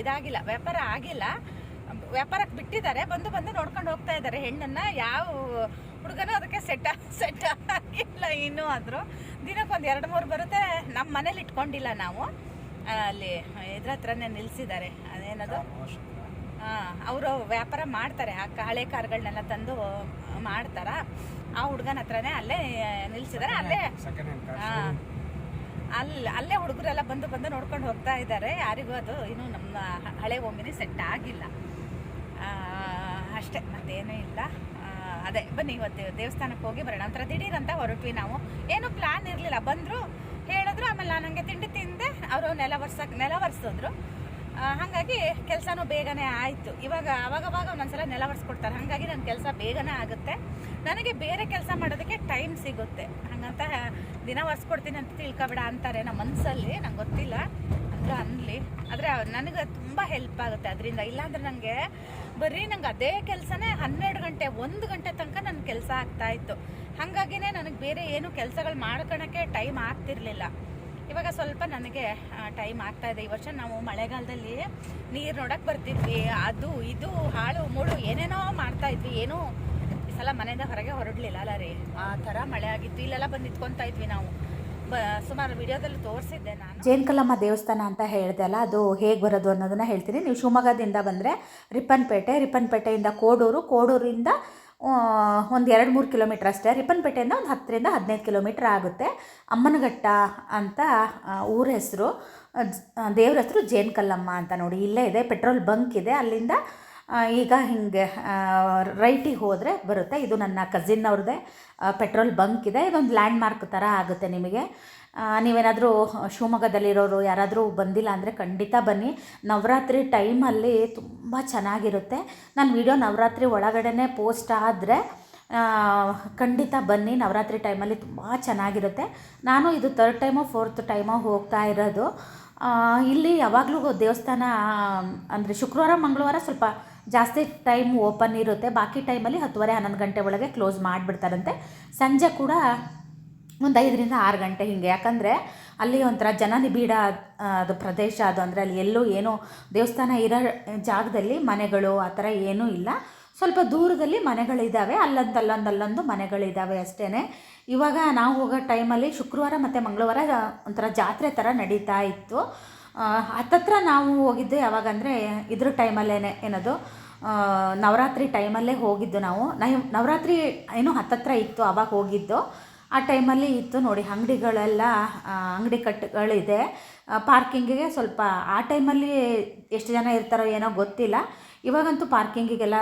ಇದಾಗಿಲ್ಲ. ವ್ಯಾಪಾರ ಆಗಿಲ್ಲ. ವ್ಯಾಪಾರಕ್ಕೆ ಬಿಟ್ಟಿದ್ದಾರೆ. ಬಂದು ಬಂದು ನೋಡ್ಕೊಂಡು ಹೋಗ್ತಾ ಇದ್ದಾರೆ. ಹೆಣ್ಣನ್ನು ಯಾವ ಹುಡುಗನೂ ಅದಕ್ಕೆ ಸೆಟ್ ಸೆಟ್ ಆಗಿಲ್ಲ ಇನ್ನೂ ಆದರೂ. ದಿನಕ್ಕೊಂದು ಎರಡು ಮೂರು ಬರುತ್ತೆ. ನಮ್ಮ ಮನೇಲಿ ಇಟ್ಕೊಂಡಿಲ್ಲ ನಾವು. ಅಲ್ಲಿ ಇದ್ರ ಹತ್ರನೇ ನಿಲ್ಲಿಸಿದ್ದಾರೆ ಅದೇನದು? ಅವರು ವ್ಯಾಪಾರ ಮಾಡ್ತಾರೆ. ಆ ಕ- ಹಳೆ ಕಾರ್ಗಳನ್ನೆಲ್ಲ ತಂದು ಮಾಡ್ತಾರ. ಆ ಹುಡುಗನ ಹತ್ರನೇ ಅಲ್ಲೇ ನಿಲ್ಸಿದಾರೆ. ಅಲ್ಲೇ ಅಲ್ಲಿ ಅಲ್ಲೇ ಹುಡುಗರೆಲ್ಲ ಬಂದು ಬಂದು ನೋಡ್ಕೊಂಡು ಹೋಗ್ತಾ ಇದ್ದಾರೆ ಯಾರಿಗೂ ಅದು ಇನ್ನೂ ನಮ್ಮ ಹಳೆ ಒಮ್ಮಿನಿ ಸೆಟ್ ಆಗಿಲ್ಲ. ಅಷ್ಟೇ ಮತ್ತೇನೂ ಇಲ್ಲ. ಅದೇ ಬನ್ನಿ ಇವತ್ತು ದೇವಸ್ಥಾನಕ್ಕೆ ಹೋಗಿ ಬರೋಣ. ಒಂಥರ ದಿಢೀರ್ ಅಂತ ಹೊರಟ್ವಿ ನಾವು. ಏನು ಪ್ಲಾನ್ ಇರಲಿಲ್ಲ. ಬಂದರು ಹೇಳಿದ್ರು ಆಮೇಲೆ ನಾನು ಹಂಗೆ ತಿಂಡಿ ತಿಂದೆ. ಅವರು ನೆಲ ವರ್ಸಕ್ಕೆ ನೆಲ ವರ್ಸಿದ್ರು ಆ, ಹಾಗಾಗಿ ಕೆಲಸನೂ ಬೇಗನೆ ಆಯಿತು. ಇವಾಗ ಅವಾಗವಾಗ ಒಂದೊಂದ್ಸಲ ನೆಲ ಒರೆಸ್ಕೊಡ್ತಾರೆ. ಹಾಗಾಗಿ ನನ್ನ ಕೆಲಸ ಬೇಗನೆ ಆಗುತ್ತೆ. ನನಗೆ ಬೇರೆ ಕೆಲಸ ಮಾಡೋದಕ್ಕೆ ಟೈಮ್ ಸಿಗುತ್ತೆ. ಹಾಗಂತ ದಿನ ಒರೆಸ್ಕೊಡ್ತೀನಿ ಅಂತ ತಿಳ್ಕೊಬೇಡ ಅಂತಾರೆ ನಮ್ಮ ಮನಸ್ಸಲ್ಲಿ ನಂಗೆ ಗೊತ್ತಿಲ್ಲ. ಅಂದ್ರೆ ಅನ್ಲಿ. ಆದರೆ ನನಗೆ ತುಂಬ ಹೆಲ್ಪ್ ಆಗುತ್ತೆ. ಅದರಿಂದ ಇಲ್ಲಾಂದ್ರೆ ನನಗೆ ಬರೀ ನಂಗೆ ಅದೇ ಕೆಲಸನೇ ಹನ್ನೆರಡು ಗಂಟೆ, ಒಂದು ಗಂಟೆ ತನಕ ನನ್ನ ಕೆಲಸ ಆಗ್ತಾ ಇತ್ತು. ಹಾಗಾಗಿನೇ ನನಗೆ ಬೇರೆ ಏನು ಕೆಲಸಗಳು ಮಾಡ್ಕೊಳಕ್ಕೆ ಟೈಮ್ ಆಗ್ತಿರ್ಲಿಲ್ಲ. ಇವಾಗ ಸ್ವಲ್ಪ ನನಗೆ ಟೈಮ್ ಆಗ್ತಾ ಇದೆ. ಈ ವರ್ಷ ನಾವು ಮಳೆಗಾಲದಲ್ಲಿ ನೀರು ನೋಡಕ್ಕೆ ಬರ್ತಿದ್ವಿ. ಅದು, ಇದು, ಹಾಳು, ಮೂಳು ಏನೇನೋ ಮಾಡ್ತಾ ಇದ್ವಿ. ಏನೂ ಈ ಸಲ ಮನೆಯಿಂದ ಹೊರಗೆ ಹೊರಡ್ಲಿಲ್ಲ ಅಲ್ಲ ರೀ. ಆ ಥರ ಮಳೆ ಆಗಿತ್ತು. ಇಲ್ಲೆಲ್ಲ ಬಂದು ನಿಂತ್ಕೊತಾ ಇದ್ವಿ ನಾವು. ಸುಮಾರು ವಿಡಿಯೋದಲ್ಲಿ ತೋರಿಸಿದ್ದೆ ನಾನು. ಜೇನ್ಕಲ್ಲಮ್ಮ ದೇವಸ್ಥಾನ ಅಂತ ಹೇಳಿದೆ ಅಲ್ಲ, ಅದು ಹೇಗೆ ಬರೋದು ಅನ್ನೋದನ್ನ ಹೇಳ್ತೀನಿ. ನೀವು ಶಿವಮೊಗ್ಗದಿಂದ ಬಂದರೆ ರಿಪ್ಪನ್ಪೇಟೆ, ರಿಪ್ಪನ್ಪೇಟೆಯಿಂದ ಕೋಡೂರು, ಕೋಡೂರಿಂದ ಒಂದು ಎರಡು ಮೂರು ಕಿಲೋಮೀಟ್ರ್ ಅಷ್ಟೇ. ರಿಪ್ಪನ್ಪೇಟೆಯಿಂದ ಒಂದು ಹತ್ತರಿಂದ ಹದಿನೈದು ಕಿಲೋಮೀಟ್ರ್ ಆಗುತ್ತೆ. ಅಮ್ಮನಘಟ್ಟ ಅಂತ ಊರ ಹೆಸರು ದೇವ್ರ ಹೆಸರು ಜೇನ್ಕಲ್ಲಮ್ಮ ಅಂತ ನೋಡಿ. ಇಲ್ಲೇ ಇದೆ, ಪೆಟ್ರೋಲ್ ಬಂಕ್ ಇದೆ. ಅಲ್ಲಿಂದ ಈಗ ಹಿಂಗೆ ರೈಟಿಗೆ ಹೋದರೆ ಬರುತ್ತೆ. ಇದು ನನ್ನ ಕಸಿನ್ ಅವ್ರದ್ದೇ ಪೆಟ್ರೋಲ್ ಬಂಕ್ ಇದೆ. ಇದೊಂದು ಲ್ಯಾಂಡ್ ಮಾರ್ಕ್ ಥರ ಆಗುತ್ತೆ ನಿಮಗೆ. ನೀವೇನಾದರೂ ಶಿವಮೊಗ್ಗದಲ್ಲಿರೋರು ಯಾರಾದರೂ ಬಂದಿಲ್ಲ ಅಂದರೆ ಖಂಡಿತ ಬನ್ನಿ. ನವರಾತ್ರಿ ಟೈಮಲ್ಲಿ ತುಂಬ ಚೆನ್ನಾಗಿರುತ್ತೆ. ನಾನು ವಿಡಿಯೋ ನವರಾತ್ರಿ ಒಳಗಡೆ ಪೋಸ್ಟ್ ಆದರೆ ಖಂಡಿತ ಬನ್ನಿ. ನವರಾತ್ರಿ ಟೈಮಲ್ಲಿ ತುಂಬ ಚೆನ್ನಾಗಿರುತ್ತೆ. ನಾನು ಇದು ತರ್ಡ್ ಟೈಮು ಫೋರ್ತ್ ಟೈಮು ಹೋಗ್ತಾ ಇರೋದು. ಇಲ್ಲಿ ಯಾವಾಗಲೂ ದೇವಸ್ಥಾನ, ಅಂದರೆ ಶುಕ್ರವಾರ, ಮಂಗಳವಾರ ಸ್ವಲ್ಪ ಜಾಸ್ತಿ ಟೈಮ್ ಓಪನ್ ಇರುತ್ತೆ. ಬಾಕಿ ಟೈಮಲ್ಲಿ ಹತ್ತುವರೆ, ಹನ್ನೊಂದು ಗಂಟೆ ಒಳಗೆ ಕ್ಲೋಸ್ ಮಾಡಿಬಿಡ್ತಾರಂತೆ. ಸಂಜೆ ಕೂಡ ಒಂದು ಐದರಿಂದ ಆರು ಗಂಟೆ ಹಿಂಗೆ. ಯಾಕಂದರೆ ಅಲ್ಲಿ ಒಂಥರ ಜನನಿಬಿಡ ಬೀಡ ಅದು ಪ್ರದೇಶ ಅದು ಅಂದರೆ ಅಲ್ಲಿ ಎಲ್ಲೂ ಏನೂ ದೇವಸ್ಥಾನ ಇರೋ ಜಾಗದಲ್ಲಿ ಮನೆಗಳು ಆ ಥರ ಏನೂ ಇಲ್ಲ. ಸ್ವಲ್ಪ ದೂರದಲ್ಲಿ ಮನೆಗಳಿದ್ದಾವೆ ಅಲ್ಲೊಂದು ಅಲ್ಲೊಂದು ಮನೆಗಳಿದ್ದಾವೆ ಅಷ್ಟೇ ಇವಾಗ ನಾವು ಹೋಗೋ ಟೈಮಲ್ಲಿ ಶುಕ್ರವಾರ ಮತ್ತು ಮಂಗಳವಾರ ಒಂಥರ ಜಾತ್ರೆ ಥರ ನಡೀತಾ ಇತ್ತು. ಹತ್ತತ್ರ ನಾವು ಹೋಗಿದ್ದು ಯಾವಾಗಂದರೆ ಇದ್ರ ಟೈಮಲ್ಲೇ ಏನದು ನವರಾತ್ರಿ ಟೈಮಲ್ಲೇ ಹೋಗಿದ್ದು ನಾವು. ನವರಾತ್ರಿ ಏನು ಹತ್ತತ್ರ ಇತ್ತು ಆವಾಗ ಹೋಗಿದ್ದು. ಆ ಟೈಮಲ್ಲಿ ಇತ್ತು ನೋಡಿ ಅಂಗಡಿಗಳೆಲ್ಲ ಅಂಗಡಿ ಕಟ್ಟುಗಳಿದೆ. ಪಾರ್ಕಿಂಗಿಗೆ ಸ್ವಲ್ಪ, ಆ ಟೈಮಲ್ಲಿ ಎಷ್ಟು ಜನ ಇರ್ತಾರೋ ಏನೋ ಗೊತ್ತಿಲ್ಲ. ಇವಾಗಂತೂ ಪಾರ್ಕಿಂಗಿಗೆಲ್ಲ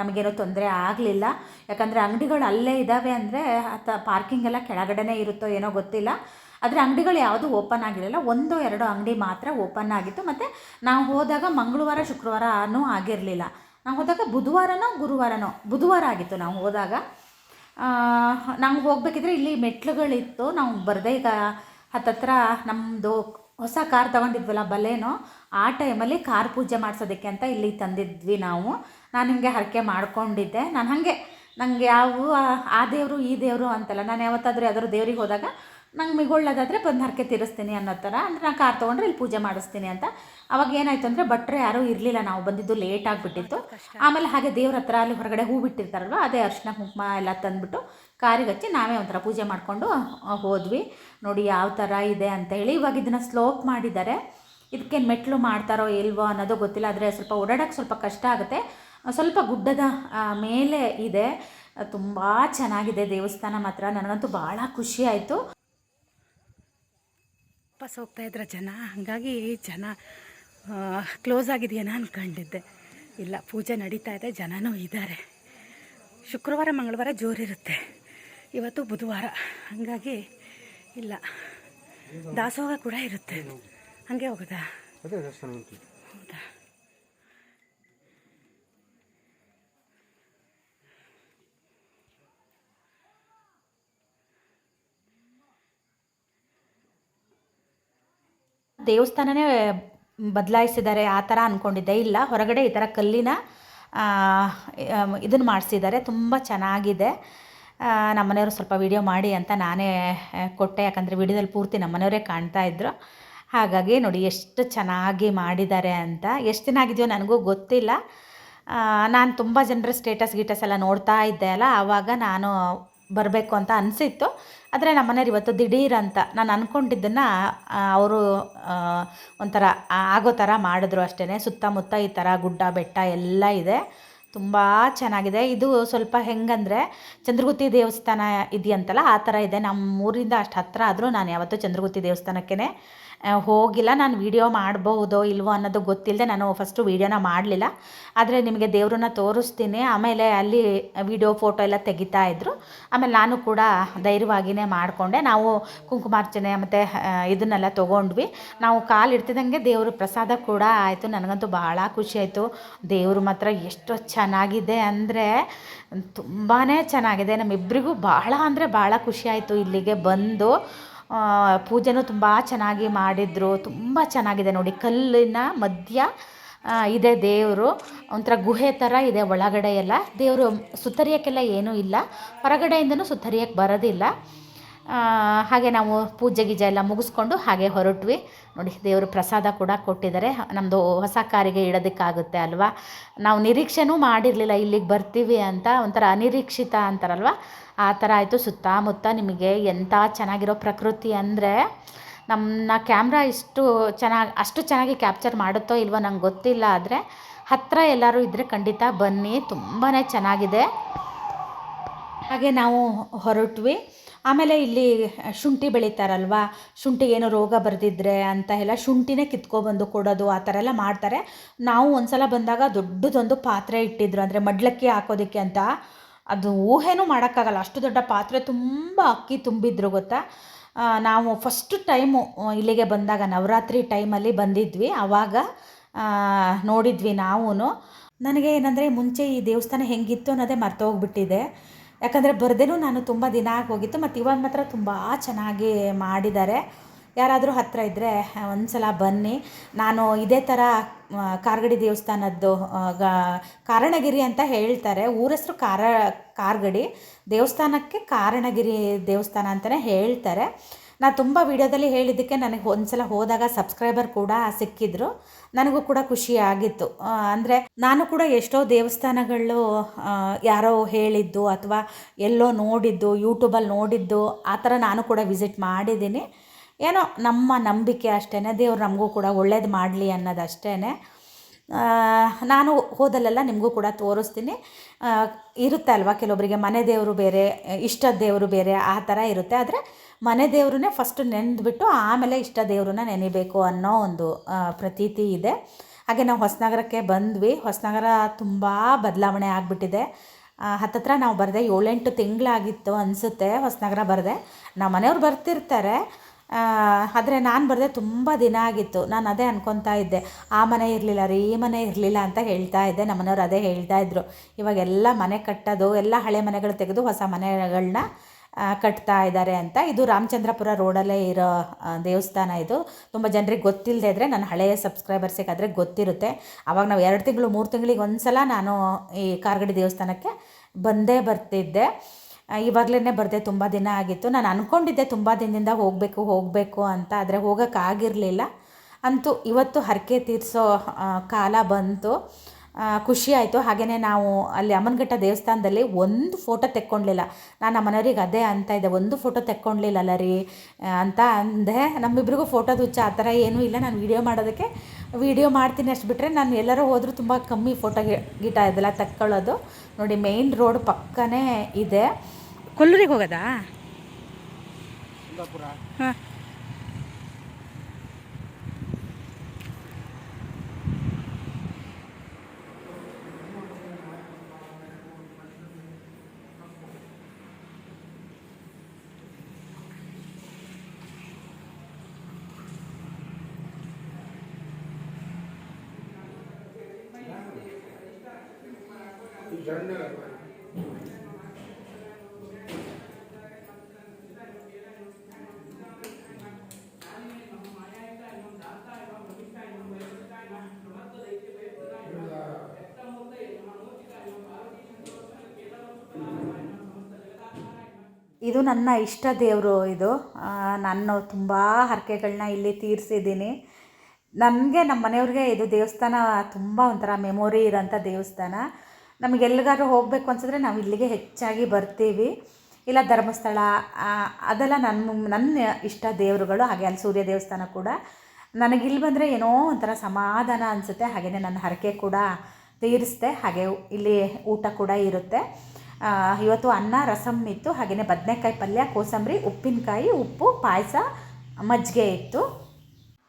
ನಮಗೇನೋ ತೊಂದರೆ ಆಗಲಿಲ್ಲ. ಯಾಕಂದರೆ ಅಂಗಡಿಗಳು ಅಲ್ಲೇ ಇದ್ದಾವೆ ಅಂದರೆ ಅತ್ತ ಪಾರ್ಕಿಂಗೆಲ್ಲ ಕೆಳಗಡೆನೇ ಇರುತ್ತೋ ಏನೋ ಗೊತ್ತಿಲ್ಲ. ಆದರೆ ಅಂಗಡಿಗಳು ಯಾವುದೂ ಓಪನ್ ಆಗಿರಲಿಲ್ಲ. ಒಂದು, ಎರಡು ಅಂಗಡಿ ಮಾತ್ರ ಓಪನ್ ಆಗಿತ್ತು. ಮತ್ತು ನಾವು ಹೋದಾಗ ಮಂಗಳವಾರ, ಶುಕ್ರವಾರನೂ ಆಗಿರಲಿಲ್ಲ. ನಾವು ಹೋದಾಗ ಬುಧವಾರನೋ, ಗುರುವಾರನೋ, ಬುಧವಾರ ಆಗಿತ್ತು ನಾವು ಹೋದಾಗ. ನಾವು ಹೋಗ್ಬೇಕಿದ್ರೆ ಇಲ್ಲಿ ಮೆಟ್ಲುಗಳಿತ್ತು. ನಾವು ಬರದೇ ಈಗ ಹತ್ತತ್ರ ನಮ್ಮದು ಹೊಸ ಕಾರ್ ತೊಗೊಂಡಿದ್ವಲ್ಲ ಬಲೇನೋ, ಆ ಟೈಮಲ್ಲಿ ಕಾರ್ ಪೂಜೆ ಮಾಡಿಸೋದಕ್ಕೆ ಅಂತ ಇಲ್ಲಿ ತಂದಿದ್ವಿ ನಾವು. ನಾನು ನಿಮಗೆ ಹರಕೆ ಮಾಡ್ಕೊಂಡಿದ್ದೆ. ನಾನು ಹಾಗೆ ನನಗೆ ಯಾವ ಆ ದೇವರು ಈ ದೇವರು ಅಂತಲ್ಲ. ನಾನು ಯಾವತ್ತಾದರೂ ಯಾವ್ದಾದ್ರು ದೇವ್ರಿಗೆ ಹೋದಾಗ ನಂಗೆ ಮಿಗೊಳ್ಳೋದಾದರೆ ಬಂದು ಹರಕೆ ತೀರಿಸ್ತೀನಿ ಅನ್ನೋ ಥರ. ಅಂದರೆ ನಾನು ಕಾರ್ ತೊಗೊಂಡ್ರೆ ಇಲ್ಲಿ ಪೂಜೆ ಮಾಡಿಸ್ತೀನಿ ಅಂತ. ಅವಾಗ ಏನಾಯ್ತು ಅಂದರೆ ಭಟ್ರು ಯಾರೂ ಇರಲಿಲ್ಲ. ನಾವು ಬಂದಿದ್ದು ಲೇಟ್ ಆಗಿಬಿಟ್ಟಿತ್ತು. ಆಮೇಲೆ ಹಾಗೆ ದೇವ್ರ ಹತ್ರ ಅಲ್ಲಿ ಹೊರಗಡೆ ಹೂ ಬಿಟ್ಟಿರ್ತಾರಲ್ವ ಅದೇ ಅರ್ಶಿನ ಕುಂಕುಮ ಎಲ್ಲ ತಂದುಬಿಟ್ಟು ಕಾರಿಗೆ ಹಚ್ಚಿ ನಾವೇ ಒಂಥರ ಪೂಜೆ ಮಾಡಿಕೊಂಡು ಹೋದ್ವಿ. ನೋಡಿ ಯಾವ ಥರ ಇದೆ ಅಂತ ಹೇಳಿ ಇವಾಗ ಇದನ್ನು ಸ್ಲೋಪ್ ಮಾಡಿದ್ದಾರೆ. ಇದಕ್ಕೇನು ಮೆಟ್ಲು ಮಾಡ್ತಾರೋ ಇಲ್ವೋ ಅನ್ನೋದು ಗೊತ್ತಿಲ್ಲ. ಆದರೆ ಸ್ವಲ್ಪ ಓಡಾಡೋಕ್ಕೆ ಸ್ವಲ್ಪ ಕಷ್ಟ ಆಗುತ್ತೆ. ಸ್ವಲ್ಪ ಗುಡ್ಡದ ಮೇಲೆ ಇದೆ. ತುಂಬ ಚೆನ್ನಾಗಿದೆ ದೇವಸ್ಥಾನ ಮಾತ್ರ. ನನಗಂತೂ ಭಾಳ ಖುಷಿ ಆಯಿತು. ವಾಪಸ್ ಹೋಗ್ತಾ ಇದ್ರ ಜನ? ಹಾಗಾಗಿ ಜನ ಕ್ಲೋಸ್ ಆಗಿದೆಯೇನೋ ಅಂದ್ಕೊಂಡಿದ್ದೆ ಇಲ್ಲ, ಪೂಜೆ ನಡೀತಾ ಇದೆ, ಜನನೂ ಇದ್ದಾರೆ ಶುಕ್ರವಾರ, ಮಂಗಳವಾರ ಜೋರಿರುತ್ತೆ. ಇವತ್ತು ಬುಧವಾರ. ಹಾಗಾಗಿ ಇಲ್ಲ. ದಾಸೋಹ ಕೂಡ ಇರುತ್ತೆ. ಹಾಗೆ ಹೋಗೋದಾ ಅದೇ ದೇವಸ್ಥಾನ ಉಂಟು ಹೌದಾ ದೇವಸ್ಥಾನನೇ ಬದಲಾಯಿಸಿದ್ದಾರೆ, ಆ ಥರ ಅಂದ್ಕೊಂಡಿದ್ದೆ ಇಲ್ಲ, ಹೊರಗಡೆ ಈ ಥರ ಕಲ್ಲಿನ ಇದನ್ನು ಮಾಡಿಸಿದ್ದಾರೆ. ತುಂಬ ಚೆನ್ನಾಗಿದೆ. ನಮ್ಮನೆಯವರು ಸ್ವಲ್ಪ ವಿಡಿಯೋ ಮಾಡಿ ಅಂತ ನಾನೇ ಕೊಟ್ಟೆ. ಯಾಕಂದರೆ ವಿಡಿಯೋದಲ್ಲಿ ಪೂರ್ತಿ ನಮ್ಮನೆಯವರೇ ಕಾಣ್ತಾ ಇದ್ರು. ಹಾಗಾಗಿ ನೋಡಿ, ಎಷ್ಟು ಚೆನ್ನಾಗಿ ಮಾಡಿದ್ದಾರೆ ಅಂತ. ಎಷ್ಟು ದಿನ ಆಗಿದೆಯೋ ನನಗೂ ಗೊತ್ತಿಲ್ಲ. ನಾನು ತುಂಬ ಜನರ ಸ್ಟೇಟಸ್ ಗೀಟಸ್ ಎಲ್ಲ ನೋಡ್ತಾ ಇದ್ದೆ ಅಲ್ಲ. ಆವಾಗ ನಾನು ಬರಬೇಕು ಅಂತ ಅನಿಸಿತ್ತು. ಆದರೆ ನಮ್ಮನೇರು ಇವತ್ತು ದಿಢೀರ್ ಅಂತ ನಾನು ಅಂದ್ಕೊಂಡಿದ್ದನ್ನು ಅವರು ಒಂಥರ ಆಗೋ ಥರ ಮಾಡಿದ್ರು ಅಷ್ಟೇ ಸುತ್ತಮುತ್ತ ಈ ಥರ ಗುಡ್ಡ, ಬೆಟ್ಟ ಎಲ್ಲ ಇದೆ. ತುಂಬ ಚೆನ್ನಾಗಿದೆ. ಇದು ಸ್ವಲ್ಪ ಹೆಂಗಂದರೆ ಚಂದ್ರಗುತ್ತಿ ದೇವಸ್ಥಾನ ಇದೆಯಂತಲ್ಲ, ಆ ಥರ ಇದೆ. ನಮ್ಮ ಊರಿಂದ ಅಷ್ಟು ಹತ್ತಿರ ಆದರೂ ನಾನು ಯಾವತ್ತೂ ಚಂದ್ರಗುತ್ತಿ ದೇವಸ್ಥಾನಕ್ಕೇ ಹೋಗಿಲ್ಲ, ನಾನು ವಿಡಿಯೋ ಮಾಡಬಹುದೋ ಇಲ್ವೋ ಅನ್ನೋದು ಗೊತ್ತಿಲ್ಲದೆ ನಾನು ಫಸ್ಟು ವೀಡಿಯೋನ ಮಾಡಲಿಲ್ಲ. ಆದರೆ ನಿಮಗೆ ದೇವ್ರನ್ನ ತೋರಿಸ್ತೀನಿ. ಆಮೇಲೆ ಅಲ್ಲಿ ವಿಡಿಯೋ ಫೋಟೋ ಎಲ್ಲ ತೆಗಿತಾ ಇದ್ದರು ಆಮೇಲೆ ನಾನು ಕೂಡ ಧೈರ್ಯವಾಗಿಯೇ ಮಾಡಿಕೊಂಡೆ. ನಾವು ಕುಂಕುಮಾರ್ಚನೆ ಮತ್ತು ಇದನ್ನೆಲ್ಲ ತೊಗೊಂಡ್ವಿ. ನಾವು ಕಾಲು ಇಡ್ತಿದ್ದಂಗೆ ದೇವ್ರ ಪ್ರಸಾದ ಕೂಡ ಆಯಿತು. ನನಗಂತೂ ಭಾಳ ಖುಷಿ ಆಯಿತು. ದೇವರು ಮಾತ್ರ ಎಷ್ಟು ಚೆನ್ನಾಗಿದೆ ಅಂದರೆ ತುಂಬಾ ಚೆನ್ನಾಗಿದೆ. ನಮ್ಮಿಬ್ಬರಿಗೂ ಭಾಳ ಅಂದರೆ ಭಾಳ ಖುಷಿ ಆಯಿತು ಇಲ್ಲಿಗೆ ಬಂದು. ಪೂಜೆನೂ ತುಂಬ ಚೆನ್ನಾಗಿ ಮಾಡಿದರು. ತುಂಬ ಚೆನ್ನಾಗಿದೆ ನೋಡಿ. ಕಲ್ಲಿನ ಮಧ್ಯ ಇದೆ ದೇವರು. ಒಂಥರ ಗುಹೆ ಥರ ಇದೆ ಒಳಗಡೆ ಎಲ್ಲ. ದೇವರು ಸುತ್ತರಿಯೋಕ್ಕೆಲ್ಲ ಏನೂ ಇಲ್ಲ. ಹೊರಗಡೆಯಿಂದನೂ ಸುತ್ತರಿಯಕ್ಕೆ ಬರೋದಿಲ್ಲ. ಹಾಗೆ ನಾವು ಪೂಜೆ ಗೀಜೆ ಎಲ್ಲ ಮುಗಿಸ್ಕೊಂಡು ಹಾಗೆ ಹೊರಟ್ವಿ. ನೋಡಿ, ದೇವರು ಪ್ರಸಾದ ಕೂಡ ಕೊಟ್ಟಿದ್ದಾರೆ. ನಮ್ಮದು ಹೊಸ ಕಾರಿಗೆ ಇಡೋದಕ್ಕಾಗುತ್ತೆ ಅಲ್ವಾ? ನಾವು ನಿರೀಕ್ಷೆನೂ ಮಾಡಿರಲಿಲ್ಲ ಇಲ್ಲಿಗೆ ಬರ್ತೀವಿ ಅಂತ. ಒಂಥರ ಅನಿರೀಕ್ಷಿತ ಅಂತಾರಲ್ವ? ಆ ಥರ ಆಯಿತು ಸುತ್ತಮುತ್ತ ನಿಮಗೆ ಎಂಥ ಚೆನ್ನಾಗಿರೋ ಪ್ರಕೃತಿ ಅಂದರೆ ನಮ್ಮ ಕ್ಯಾಮ್ರಾ ಇಷ್ಟು ಚೆನ್ನಾಗಿ ಅಷ್ಟು ಚೆನ್ನಾಗಿ ಕ್ಯಾಪ್ಚರ್ ಮಾಡುತ್ತೋ ಇಲ್ವೋ ನಂಗೆ ಗೊತ್ತಿಲ್ಲ, ಆದರೆ ಹತ್ತಿರ ಎಲ್ಲರೂ ಇದ್ದರೆ ಖಂಡಿತ ಬನ್ನಿ ತುಂಬಾ ಚೆನ್ನಾಗಿದೆ. ಹಾಗೆ ನಾವು ಹೊರಟ್ವಿ. ಆಮೇಲೆ ಇಲ್ಲಿ ಶುಂಠಿ ಬೆಳೀತಾರಲ್ವ, ಶುಂಠಿಗೆ ಏನೋ ರೋಗ ಬರೆದಿದ್ರೆ ಅಂತ ಎಲ್ಲ ಶುಂಠಿನೇ ಕಿತ್ಕೊಬಂದು ಕೊಡೋದು, ಆ ಥರ ಎಲ್ಲ ಮಾಡ್ತಾರೆ. ನಾವು ಒಂದ್ಸಲ ಬಂದಾಗ ದೊಡ್ಡದೊಂದು ಪಾತ್ರೆ ಇಟ್ಟಿದ್ರು, ಅಂದರೆ ಮಡ್ಲಕ್ಕಿ ಹಾಕೋದಕ್ಕೆ ಅಂತ. ಅದು ಊಹೆನೂ ಮಾಡೋಕ್ಕಾಗಲ್ಲ. ಅಷ್ಟು ದೊಡ್ಡ ಪಾತ್ರೆ ತುಂಬ ಅಕ್ಕಿ ತುಂಬಿದ್ರು ಗೊತ್ತಾ? ನಾವು ಫಸ್ಟ್ ಟೈಮು ಇಲ್ಲಿಗೆ ಬಂದಾಗ ನವರಾತ್ರಿ ಟೈಮಲ್ಲಿ ಬಂದಿದ್ವಿ. ಆವಾಗ ನೋಡಿದ್ವಿ ನಾವೂ ನನಗೆ ಏನಂದರೆ ಮುಂಚೆ ಈ ದೇವಸ್ಥಾನ ಹೆಂಗಿತ್ತು ಅನ್ನೋದೇ ಮರ್ತೋಗ್ಬಿಟ್ಟಿದೆ. ಯಾಕಂದರೆ ಬರ್ದೇನೂ ನಾನು ತುಂಬ ದಿನ ಆಗಿ ಹೋಗಿತ್ತು ಮತ್ತು ಇವಾಗ ಮಾತ್ರ ತುಂಬ ಚೆನ್ನಾಗಿ ಮಾಡಿದ್ದಾರೆ. ಯಾರಾದರೂ ಹತ್ತಿರ ಇದ್ದರೆ ಒಂದ್ಸಲ ಬನ್ನಿ. ನಾನು ಇದೇ ಥರ ಕಾರ್ಗಡಿ ದೇವಸ್ಥಾನದ್ದು ಗ- ಕಾರಣಗಿರಿ ಅಂತ ಹೇಳ್ತಾರೆ. ಊರ ಹೆಸರು ಕಾರ, ಕಾರ್ಗಡಿ, ದೇವಸ್ಥಾನಕ್ಕೆ ಕಾರಣಗಿರಿ ದೇವಸ್ಥಾನ ಅಂತಲೇ ಹೇಳ್ತಾರೆ. ನಾನು ತುಂಬ ವಿಡಿಯೋದಲ್ಲಿ ಹೇಳಿದ್ದಕ್ಕೆ ನನಗೆ ಒಂದ್ಸಲ ಹೋದಾಗ ಸಬ್ಸ್ಕ್ರೈಬರ್ ಕೂಡ ಸಿಕ್ಕಿದ್ರು. ನನಗೂ ಕೂಡ ಖುಷಿ ಆಗಿತ್ತು. ಅಂದರೆ ನಾನು ಕೂಡ ಎಷ್ಟೋ ದೇವಸ್ಥಾನಗಳು ಯಾರೋ ಹೇಳಿದ್ದು ಅಥವಾ ಎಲ್ಲೋ ನೋಡಿದ್ದು ಯೂಟ್ಯೂಬಲ್ಲಿ ನೋಡಿದ್ದು, ಆ ಥರ ನಾನು ಕೂಡ ವಿಸಿಟ್ ಮಾಡಿದ್ದೀನಿ. ಏನೋ ನಮ್ಮ ನಂಬಿಕೆ ಅಷ್ಟೇ ದೇವ್ರು ನಮಗೂ ಕೂಡ ಒಳ್ಳೇದು ಮಾಡಲಿ ಅನ್ನೋದಷ್ಟೇ ನಾನು ಹೋದಲ್ಲೆಲ್ಲ ನಿಮಗೂ ಕೂಡ ತೋರಿಸ್ತೀನಿ. ಇರುತ್ತೆ ಅಲ್ವಾ ಕೆಲವೊಬ್ಬರಿಗೆ ಮನೆ ದೇವರು ಬೇರೆ, ಇಷ್ಟ ದೇವರು ಬೇರೆ, ಆ ಥರ ಇರುತ್ತೆ. ಆದರೆ ಮನೆ ದೇವ್ರನ್ನೇ ಫಸ್ಟ್ ನೆನೆದ್ಬಿಟ್ಟು ಆಮೇಲೆ ಇಷ್ಟ ದೇವ್ರನ್ನ ನೆನಿಬೇಕು ಅನ್ನೋ ಒಂದು ಪ್ರತೀತಿ ಇದೆ. ಹಾಗೆ ನಾವು ಹೊಸನಗರಕ್ಕೆ ಬಂದ್ವಿ. ಹೊಸನಗರ ತುಂಬ ಬದಲಾವಣೆ ಆಗಿಬಿಟ್ಟಿದೆ. ಹತ್ತತ್ರ ನಾವು ಬರದೆ ಏಳೆಂಟು ತಿಂಗಳಾಗಿತ್ತು ಅನಿಸುತ್ತೆ ಹೊಸನಗರ ಬರದೆ. ನಮ್ಮ ಮನೆಯವ್ರು ಬರ್ತಿರ್ತಾರೆ. ಆದರೆ ನಾನು ಬರದೆ ತುಂಬ ದಿನ ಆಗಿತ್ತು. ನಾನು ಅದೇ ಅನ್ಕೊತಾ ಇದ್ದೆ. ಆ ಮನೆ ಇರಲಿಲ್ಲ ರೀ, ಈ ಮನೆ ಇರಲಿಲ್ಲ ಅಂತ ಹೇಳ್ತಾ ಇದ್ದೆ. ನಮ್ಮನೆಯವ್ರು ಅದೇ ಹೇಳ್ತಾ ಇದ್ರು. ಇವಾಗೆಲ್ಲ ಮನೆ ಕಟ್ಟೋದು, ಎಲ್ಲ ಹಳೆ ಮನೆಗಳು ತೆಗೆದು ಹೊಸ ಮನೆಗಳನ್ನ ಕಟ್ತಾ ಇದ್ದಾರೆ ಅಂತ. ಇದು ರಾಮಚಂದ್ರಪುರ ರೋಡಲ್ಲೇ ಇರೋ ದೇವಸ್ಥಾನ ಇದು. ತುಂಬ ಜನರಿಗೆ ಗೊತ್ತಿಲ್ಲದೆ ಇದ್ದರೆ ನನ್ನ ಹಳೆಯ ಸಬ್ಸ್ಕ್ರೈಬರ್ಸಿಗೆ ಆದರೆ ಗೊತ್ತಿರುತ್ತೆ. ಆವಾಗ ನಾವು ಎರಡು ತಿಂಗಳು, ಮೂರು ತಿಂಗಳಿಗೆ ಒಂದು ಸಲ ನಾನು ಈ ಕಾರ್ಗಡಿ ದೇವಸ್ಥಾನಕ್ಕೆ ಬಂದೇ ಬರ್ತಿದ್ದೆ. ಇವಾಗಲೇ ಬರದೆ ತುಂಬ ದಿನ ಆಗಿತ್ತು. ನಾನು ಅಂದ್ಕೊಂಡಿದ್ದೆ ತುಂಬ ದಿನದಿಂದ ಹೋಗಬೇಕು ಹೋಗಬೇಕು ಅಂತ, ಆದರೆ ಹೋಗೋಕ್ಕಾಗಿರಲಿಲ್ಲ ಅಂತೂ ಇವತ್ತು ಹರಕೆ ತೀರಿಸೋ ಕಾಲ ಬಂತು. ಖುಷಿ ಆಯಿತು. ಹಾಗೆಯೇ ನಾವು ಅಲ್ಲಿ ಅಮ್ಮನಘಟ್ಟ ದೇವಸ್ಥಾನದಲ್ಲಿ ಒಂದು ಫೋಟೋ ತೆಕ್ಕೊಳ್ಲಿಲ್ಲ ನಾನು ನಮ್ಮ ಮನೆಯವ್ರಿಗೆ ಅದೇ ಅಂತ ಇದ್ದೆ. ಒಂದು ಫೋಟೋ ತೆಕ್ಕೊಳ್ಲಿಲ್ಲಲ್ಲ ರೀ ಅಂತ ಅಂದೆ. ನಮ್ಮಿಬ್ರಿಗೂ ಫೋಟೋದು ಹುಚ್ಚ, ಆ ಥರ ಏನೂ ಇಲ್ಲ. ನಾನು ವೀಡಿಯೋ ಮಾಡೋದಕ್ಕೆ ವೀಡಿಯೋ ಮಾಡ್ತೀನಿ ಅಷ್ಟು ಬಿಟ್ಟರೆ ನಾನು ಎಲ್ಲರೂ ಹೋದರೂ ತುಂಬ ಕಮ್ಮಿ ಫೋಟೋ ಗಿಟ ಇದೆಲ್ಲ ತಕ್ಕೊಳ್ಳೋದು. ನೋಡಿ ಮೇಯ್ನ್ ರೋಡ್ ಪಕ್ಕನೇ ಇದೆ. ಕೊಲ್ಲೂರಿಗೆ ಹೋಗೋದಾ? ಹಾಂ. ಇದು ನನ್ನ ಇಷ್ಟ ದೇವರು ಇದು. ನಾನು ತುಂಬ ಹರಕೆಗಳನ್ನ ಇಲ್ಲಿ ತೀರಿಸಿದ್ದೀನಿ. ನನಗೆ ನಮ್ಮ ಮನೆಯವ್ರಿಗೆ ಇದು ದೇವಸ್ಥಾನ ತುಂಬ ಒಂಥರ ಮೆಮೊರಿ ಇರೋಂಥ ದೇವಸ್ಥಾನ. ನಮಗೆ ಎಲ್ಲಿಗಾದ್ರೂ ಹೋಗಬೇಕು ಅನ್ಸಿದ್ರೆ ನಾವು ಇಲ್ಲಿಗೆ ಹೆಚ್ಚಾಗಿ ಬರ್ತೀವಿ. ಇಲ್ಲ ಧರ್ಮಸ್ಥಳ ಅದೆಲ್ಲ ನನ್ನ ನನ್ನ ಇಷ್ಟ ದೇವರುಗಳು, ಹಾಗೆ ಅಲ್ಲಿ ಸೂರ್ಯ ದೇವಸ್ಥಾನ ಕೂಡ. ನನಗೆ ಇಲ್ಲಿ ಬಂದರೆ ಏನೋ ಒಂಥರ ಸಮಾಧಾನ ಅನಿಸುತ್ತೆ ಹಾಗೆಯೇ ನನ್ನ ಹರಕೆ ಕೂಡ ತೀರಿಸ್ದೆ, ಹಾಗೆ ಇಲ್ಲಿ ಊಟ ಕೂಡ ಇರುತ್ತೆ. ಇವತ್ತು ಅನ್ನ ರಸಮ್ ಇತ್ತು ಹಾಗೆಯೇ ಬದನೆಕಾಯಿ ಪಲ್ಯ, ಕೋಸಂಬರಿ, ಉಪ್ಪಿನಕಾಯಿ, ಉಪ್ಪು, ಪಾಯಸ, ಮಜ್ಜಿಗೆ ಇತ್ತು.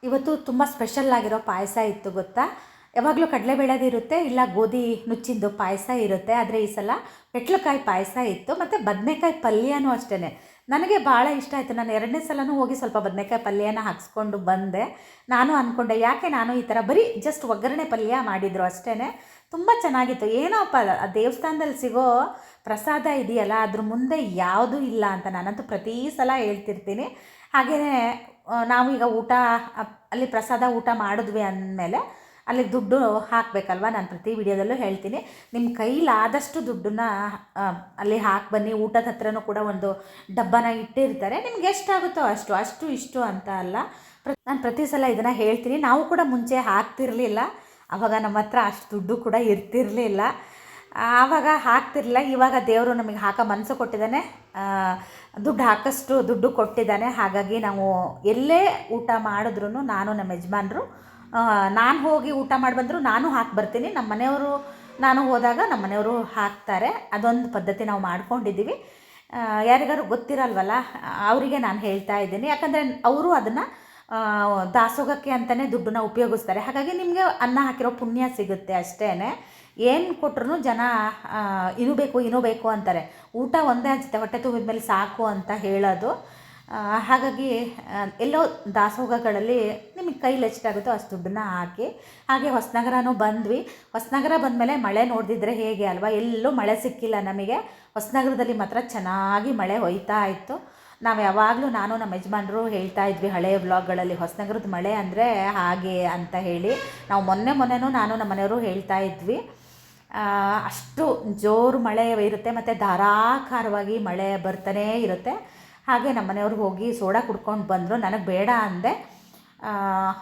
ಇವತ್ತು ತುಂಬ ಸ್ಪೆಷಲ್ ಆಗಿರೋ ಪಾಯಸ ಇತ್ತು ಗೊತ್ತಾ? ಯಾವಾಗಲೂ ಕಡಲೆ ಬೆಳೆದಿರುತ್ತೆ ಇಲ್ಲ ಗೋಧಿ ನುಚ್ಚಿಂದು ಪಾಯಸ ಇರುತ್ತೆ. ಆದರೆ ಈ ಸಲ ಪೆಟ್ಲಕಾಯಿ ಪಾಯಸ ಇತ್ತು, ಮತ್ತು ಬದನೆಕಾಯಿ ಪಲ್ಯನೂ ಅಷ್ಟೇ ನನಗೆ ಭಾಳ ಇಷ್ಟ ಆಯಿತು. ನಾನು ಎರಡನೇ ಸಲನೂ ಹೋಗಿ ಸ್ವಲ್ಪ ಬದನೆಕಾಯಿ ಪಲ್ಯನ ಹಾಕ್ಸ್ಕೊಂಡು ಬಂದೆ. ನಾನು ಅಂದ್ಕೊಂಡೆ ಯಾಕೆ ನಾನು ಈ ಥರ ಬರೀ ಜಸ್ಟ್ ಒಗ್ಗರಣೆ ಪಲ್ಯ ಮಾಡಿದ್ರು ಅಷ್ಟೇ ತುಂಬ ಚೆನ್ನಾಗಿತ್ತು. ಏನೋಪ್ಪ ಆ ದೇವಸ್ಥಾನದಲ್ಲಿ ಸಿಗೋ ಪ್ರಸಾದ ಇದೆಯಲ್ಲ, ಅದ್ರ ಮುಂದೆ ಯಾವುದೂ ಇಲ್ಲ ಅಂತ ನಾನಂತೂ ಪ್ರತಿ ಸಲ ಹೇಳ್ತಿರ್ತೀನಿ. ಹಾಗೆಯೇ ನಾವು ಈಗ ಊಟ ಅಲ್ಲಿ ಪ್ರಸಾದ ಊಟ ಮಾಡಿದ್ವಿ ಅಂದಮೇಲೆ ಅಲ್ಲಿ ದುಡ್ಡು ಹಾಕಬೇಕಲ್ವ, ನಾನು ಪ್ರತಿ ವಿಡಿಯೋದಲ್ಲೂ ಹೇಳ್ತೀನಿ. ನಿಮ್ಮ ಕೈಲಾದಷ್ಟು ದುಡ್ಡನ್ನ ಅಲ್ಲಿ ಹಾಕಿ, ಬನ್ನಿ, ಊಟದ ಹತ್ರನೂ ಕೂಡ ಒಂದು ಡಬ್ಬನ ಇಟ್ಟಿರ್ತಾರೆ. ನಿಮ್ಗೆ ಎಷ್ಟಾಗುತ್ತೋ ಅಷ್ಟು ಅಷ್ಟು ಇಷ್ಟು ಅಂತ ಅಲ್ಲ. ನಾನು ಪ್ರತಿ ಸಲ ಇದನ್ನು ಹೇಳ್ತೀನಿ. ನಾವು ಕೂಡ ಮುಂಚೆ ಹಾಕ್ತಿರ್ಲಿಲ್ಲ. ಆವಾಗ ನಮ್ಮ ಹತ್ರ ಅಷ್ಟು ದುಡ್ಡು ಕೂಡ ಇರ್ತಿರಲಿಲ್ಲ. ಆವಾಗ ಹಾಕ್ತಿರ್ಲಿಲ್ಲ. ಇವಾಗ ದೇವರು ನಮಗೆ ಹಾಕೋ ಮನಸ್ಸು ಕೊಟ್ಟಿದ್ದಾನೆ. ದುಡ್ಡು ಹಾಕಷ್ಟು ದುಡ್ಡು ಕೊಟ್ಟಿದ್ದಾನೆ. ಹಾಗಾಗಿ ನಾವು ಎಲ್ಲೇ ಊಟ ಮಾಡಿದ್ರು ನಾನು ನಮ್ಮ ಯಜಮಾನ್ರು ನಾನು ಹೋಗಿ ಊಟ ಮಾಡಿ ಬಂದರೂ ನಾನು ಹಾಕಿ ಬರ್ತೀನಿ. ನಮ್ಮ ಮನೆಯವರು, ನಾನು ಹೋದಾಗ ನಮ್ಮ ಮನೆಯವರು ಹಾಕ್ತಾರೆ. ಅದೊಂದು ಪದ್ಧತಿ ನಾವು ಮಾಡ್ಕೊಂಡಿದ್ದೀವಿ. ಯಾರಿಗಾರು ಗೊತ್ತಿರಲ್ವಲ್ಲ, ಅವರಿಗೆ ನಾನು ಹೇಳ್ತಾ ಇದ್ದೀನಿ. ಯಾಕಂದರೆ ಅವರು ಅದನ್ನು ದಾಸೋಗಕ್ಕೆ ಅಂತಲೇ ದುಡ್ಡನ್ನ ಉಪಯೋಗಿಸ್ತಾರೆ. ಹಾಗಾಗಿ ನಿಮಗೆ ಅನ್ನ ಹಾಕಿರೋ ಪುಣ್ಯ ಸಿಗುತ್ತೆ ಅಷ್ಟೇ ಏನು ಕೊಟ್ರೂ ಜನ ಇನ್ನೂ ಬೇಕು ಇನ್ನೂ ಬೇಕು ಅಂತಾರೆ. ಊಟ ಒಂದೇ ಅನಿಸುತ್ತೆ ಹೊಟ್ಟೆ ತುಂಬಿದ ಮೇಲೆ ಸಾಕು ಅಂತ ಹೇಳೋದು. ಹಾಗಾಗಿ ಎಲ್ಲೋ ದಾಸೋಗಗಳಲ್ಲಿ ನಿಮಗೆ ಕೈಲಿ ಎಷ್ಟಾಗುತ್ತೋ ಅಷ್ಟು ದುಡ್ಡನ್ನ ಹಾಕಿ. ಹಾಗೆ ಹೊಸನಗರನೂ ಬಂದ್ವಿ. ಹೊಸನಗರ ಬಂದಮೇಲೆ ಮಳೆ ನೋಡಿದ್ರೆ ಹೇಗೆ ಅಲ್ವಾ? ಎಲ್ಲೂ ಮಳೆ ಸಿಕ್ಕಿಲ್ಲ ನಮಗೆ. ಹೊಸನಗರದಲ್ಲಿ ಮಾತ್ರ ಚೆನ್ನಾಗಿ ಮಳೆ ಹೊಯ್ತಾ ಇತ್ತು. ನಾವು ಯಾವಾಗಲೂ ನಾನು ನಮ್ಮ ಯಜಮಾನರು ಹೇಳ್ತಾ ಇದ್ವಿ ಹಳೆಯ ಬ್ಲಾಗ್ಗಳಲ್ಲಿ ಹೊಸನಗರದ ಮಳೆ ಅಂದರೆ ಹಾಗೆ ಅಂತ ಹೇಳಿ. ನಾವು ಮೊನ್ನೆ ಮೊನ್ನೆನೂ ನಾನು ನಮ್ಮ ಮನೆಯವರು ಹೇಳ್ತಾ ಇದ್ವಿ. ಅಷ್ಟು ಜೋರು ಮಳೆ ಇರುತ್ತೆ ಮತ್ತು ಧಾರಾಕಾರವಾಗಿ ಮಳೆ ಬರ್ತಾನೇ ಇರುತ್ತೆ. ಹಾಗೆ ನಮ್ಮ ಮನೆಯವ್ರು ಹೋಗಿ ಸೋಡಾ ಕುಡ್ಕೊಂಡು ಬಂದರು. ನನಗೆ ಬೇಡ ಅಂದೆ.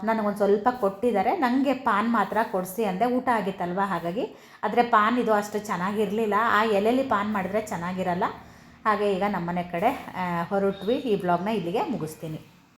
ನನಗೊಂದು ಸ್ವಲ್ಪ ಕೊಟ್ಟಿದ್ದಾರೆ. ನನಗೆ ಪಾನ್ ಮಾತ್ರ ಕೊಡಿಸಿ ಅಂದೆ. ಊಟ ಆಗಿತ್ತಲ್ವ ಹಾಗಾಗಿ. ಆದರೆ ಪಾನ್ ಇದು ಅಷ್ಟು ಚೆನ್ನಾಗಿರಲಿಲ್ಲ. ಆ ಎಲೆಯಲ್ಲಿ ಪಾನ್ ಮಾಡಿದ್ರೆ ಚೆನ್ನಾಗಿರಲ್ಲ. ಹಾಗೆ ಈಗ ನಮ್ಮನೆ ಕಡೆ ಹೊರಟ್ವಿ. ಈ ಬ್ಲಾಗ್ನ ಇಲ್ಲಿಗೆ ಮುಗಿಸ್ತೀನಿ.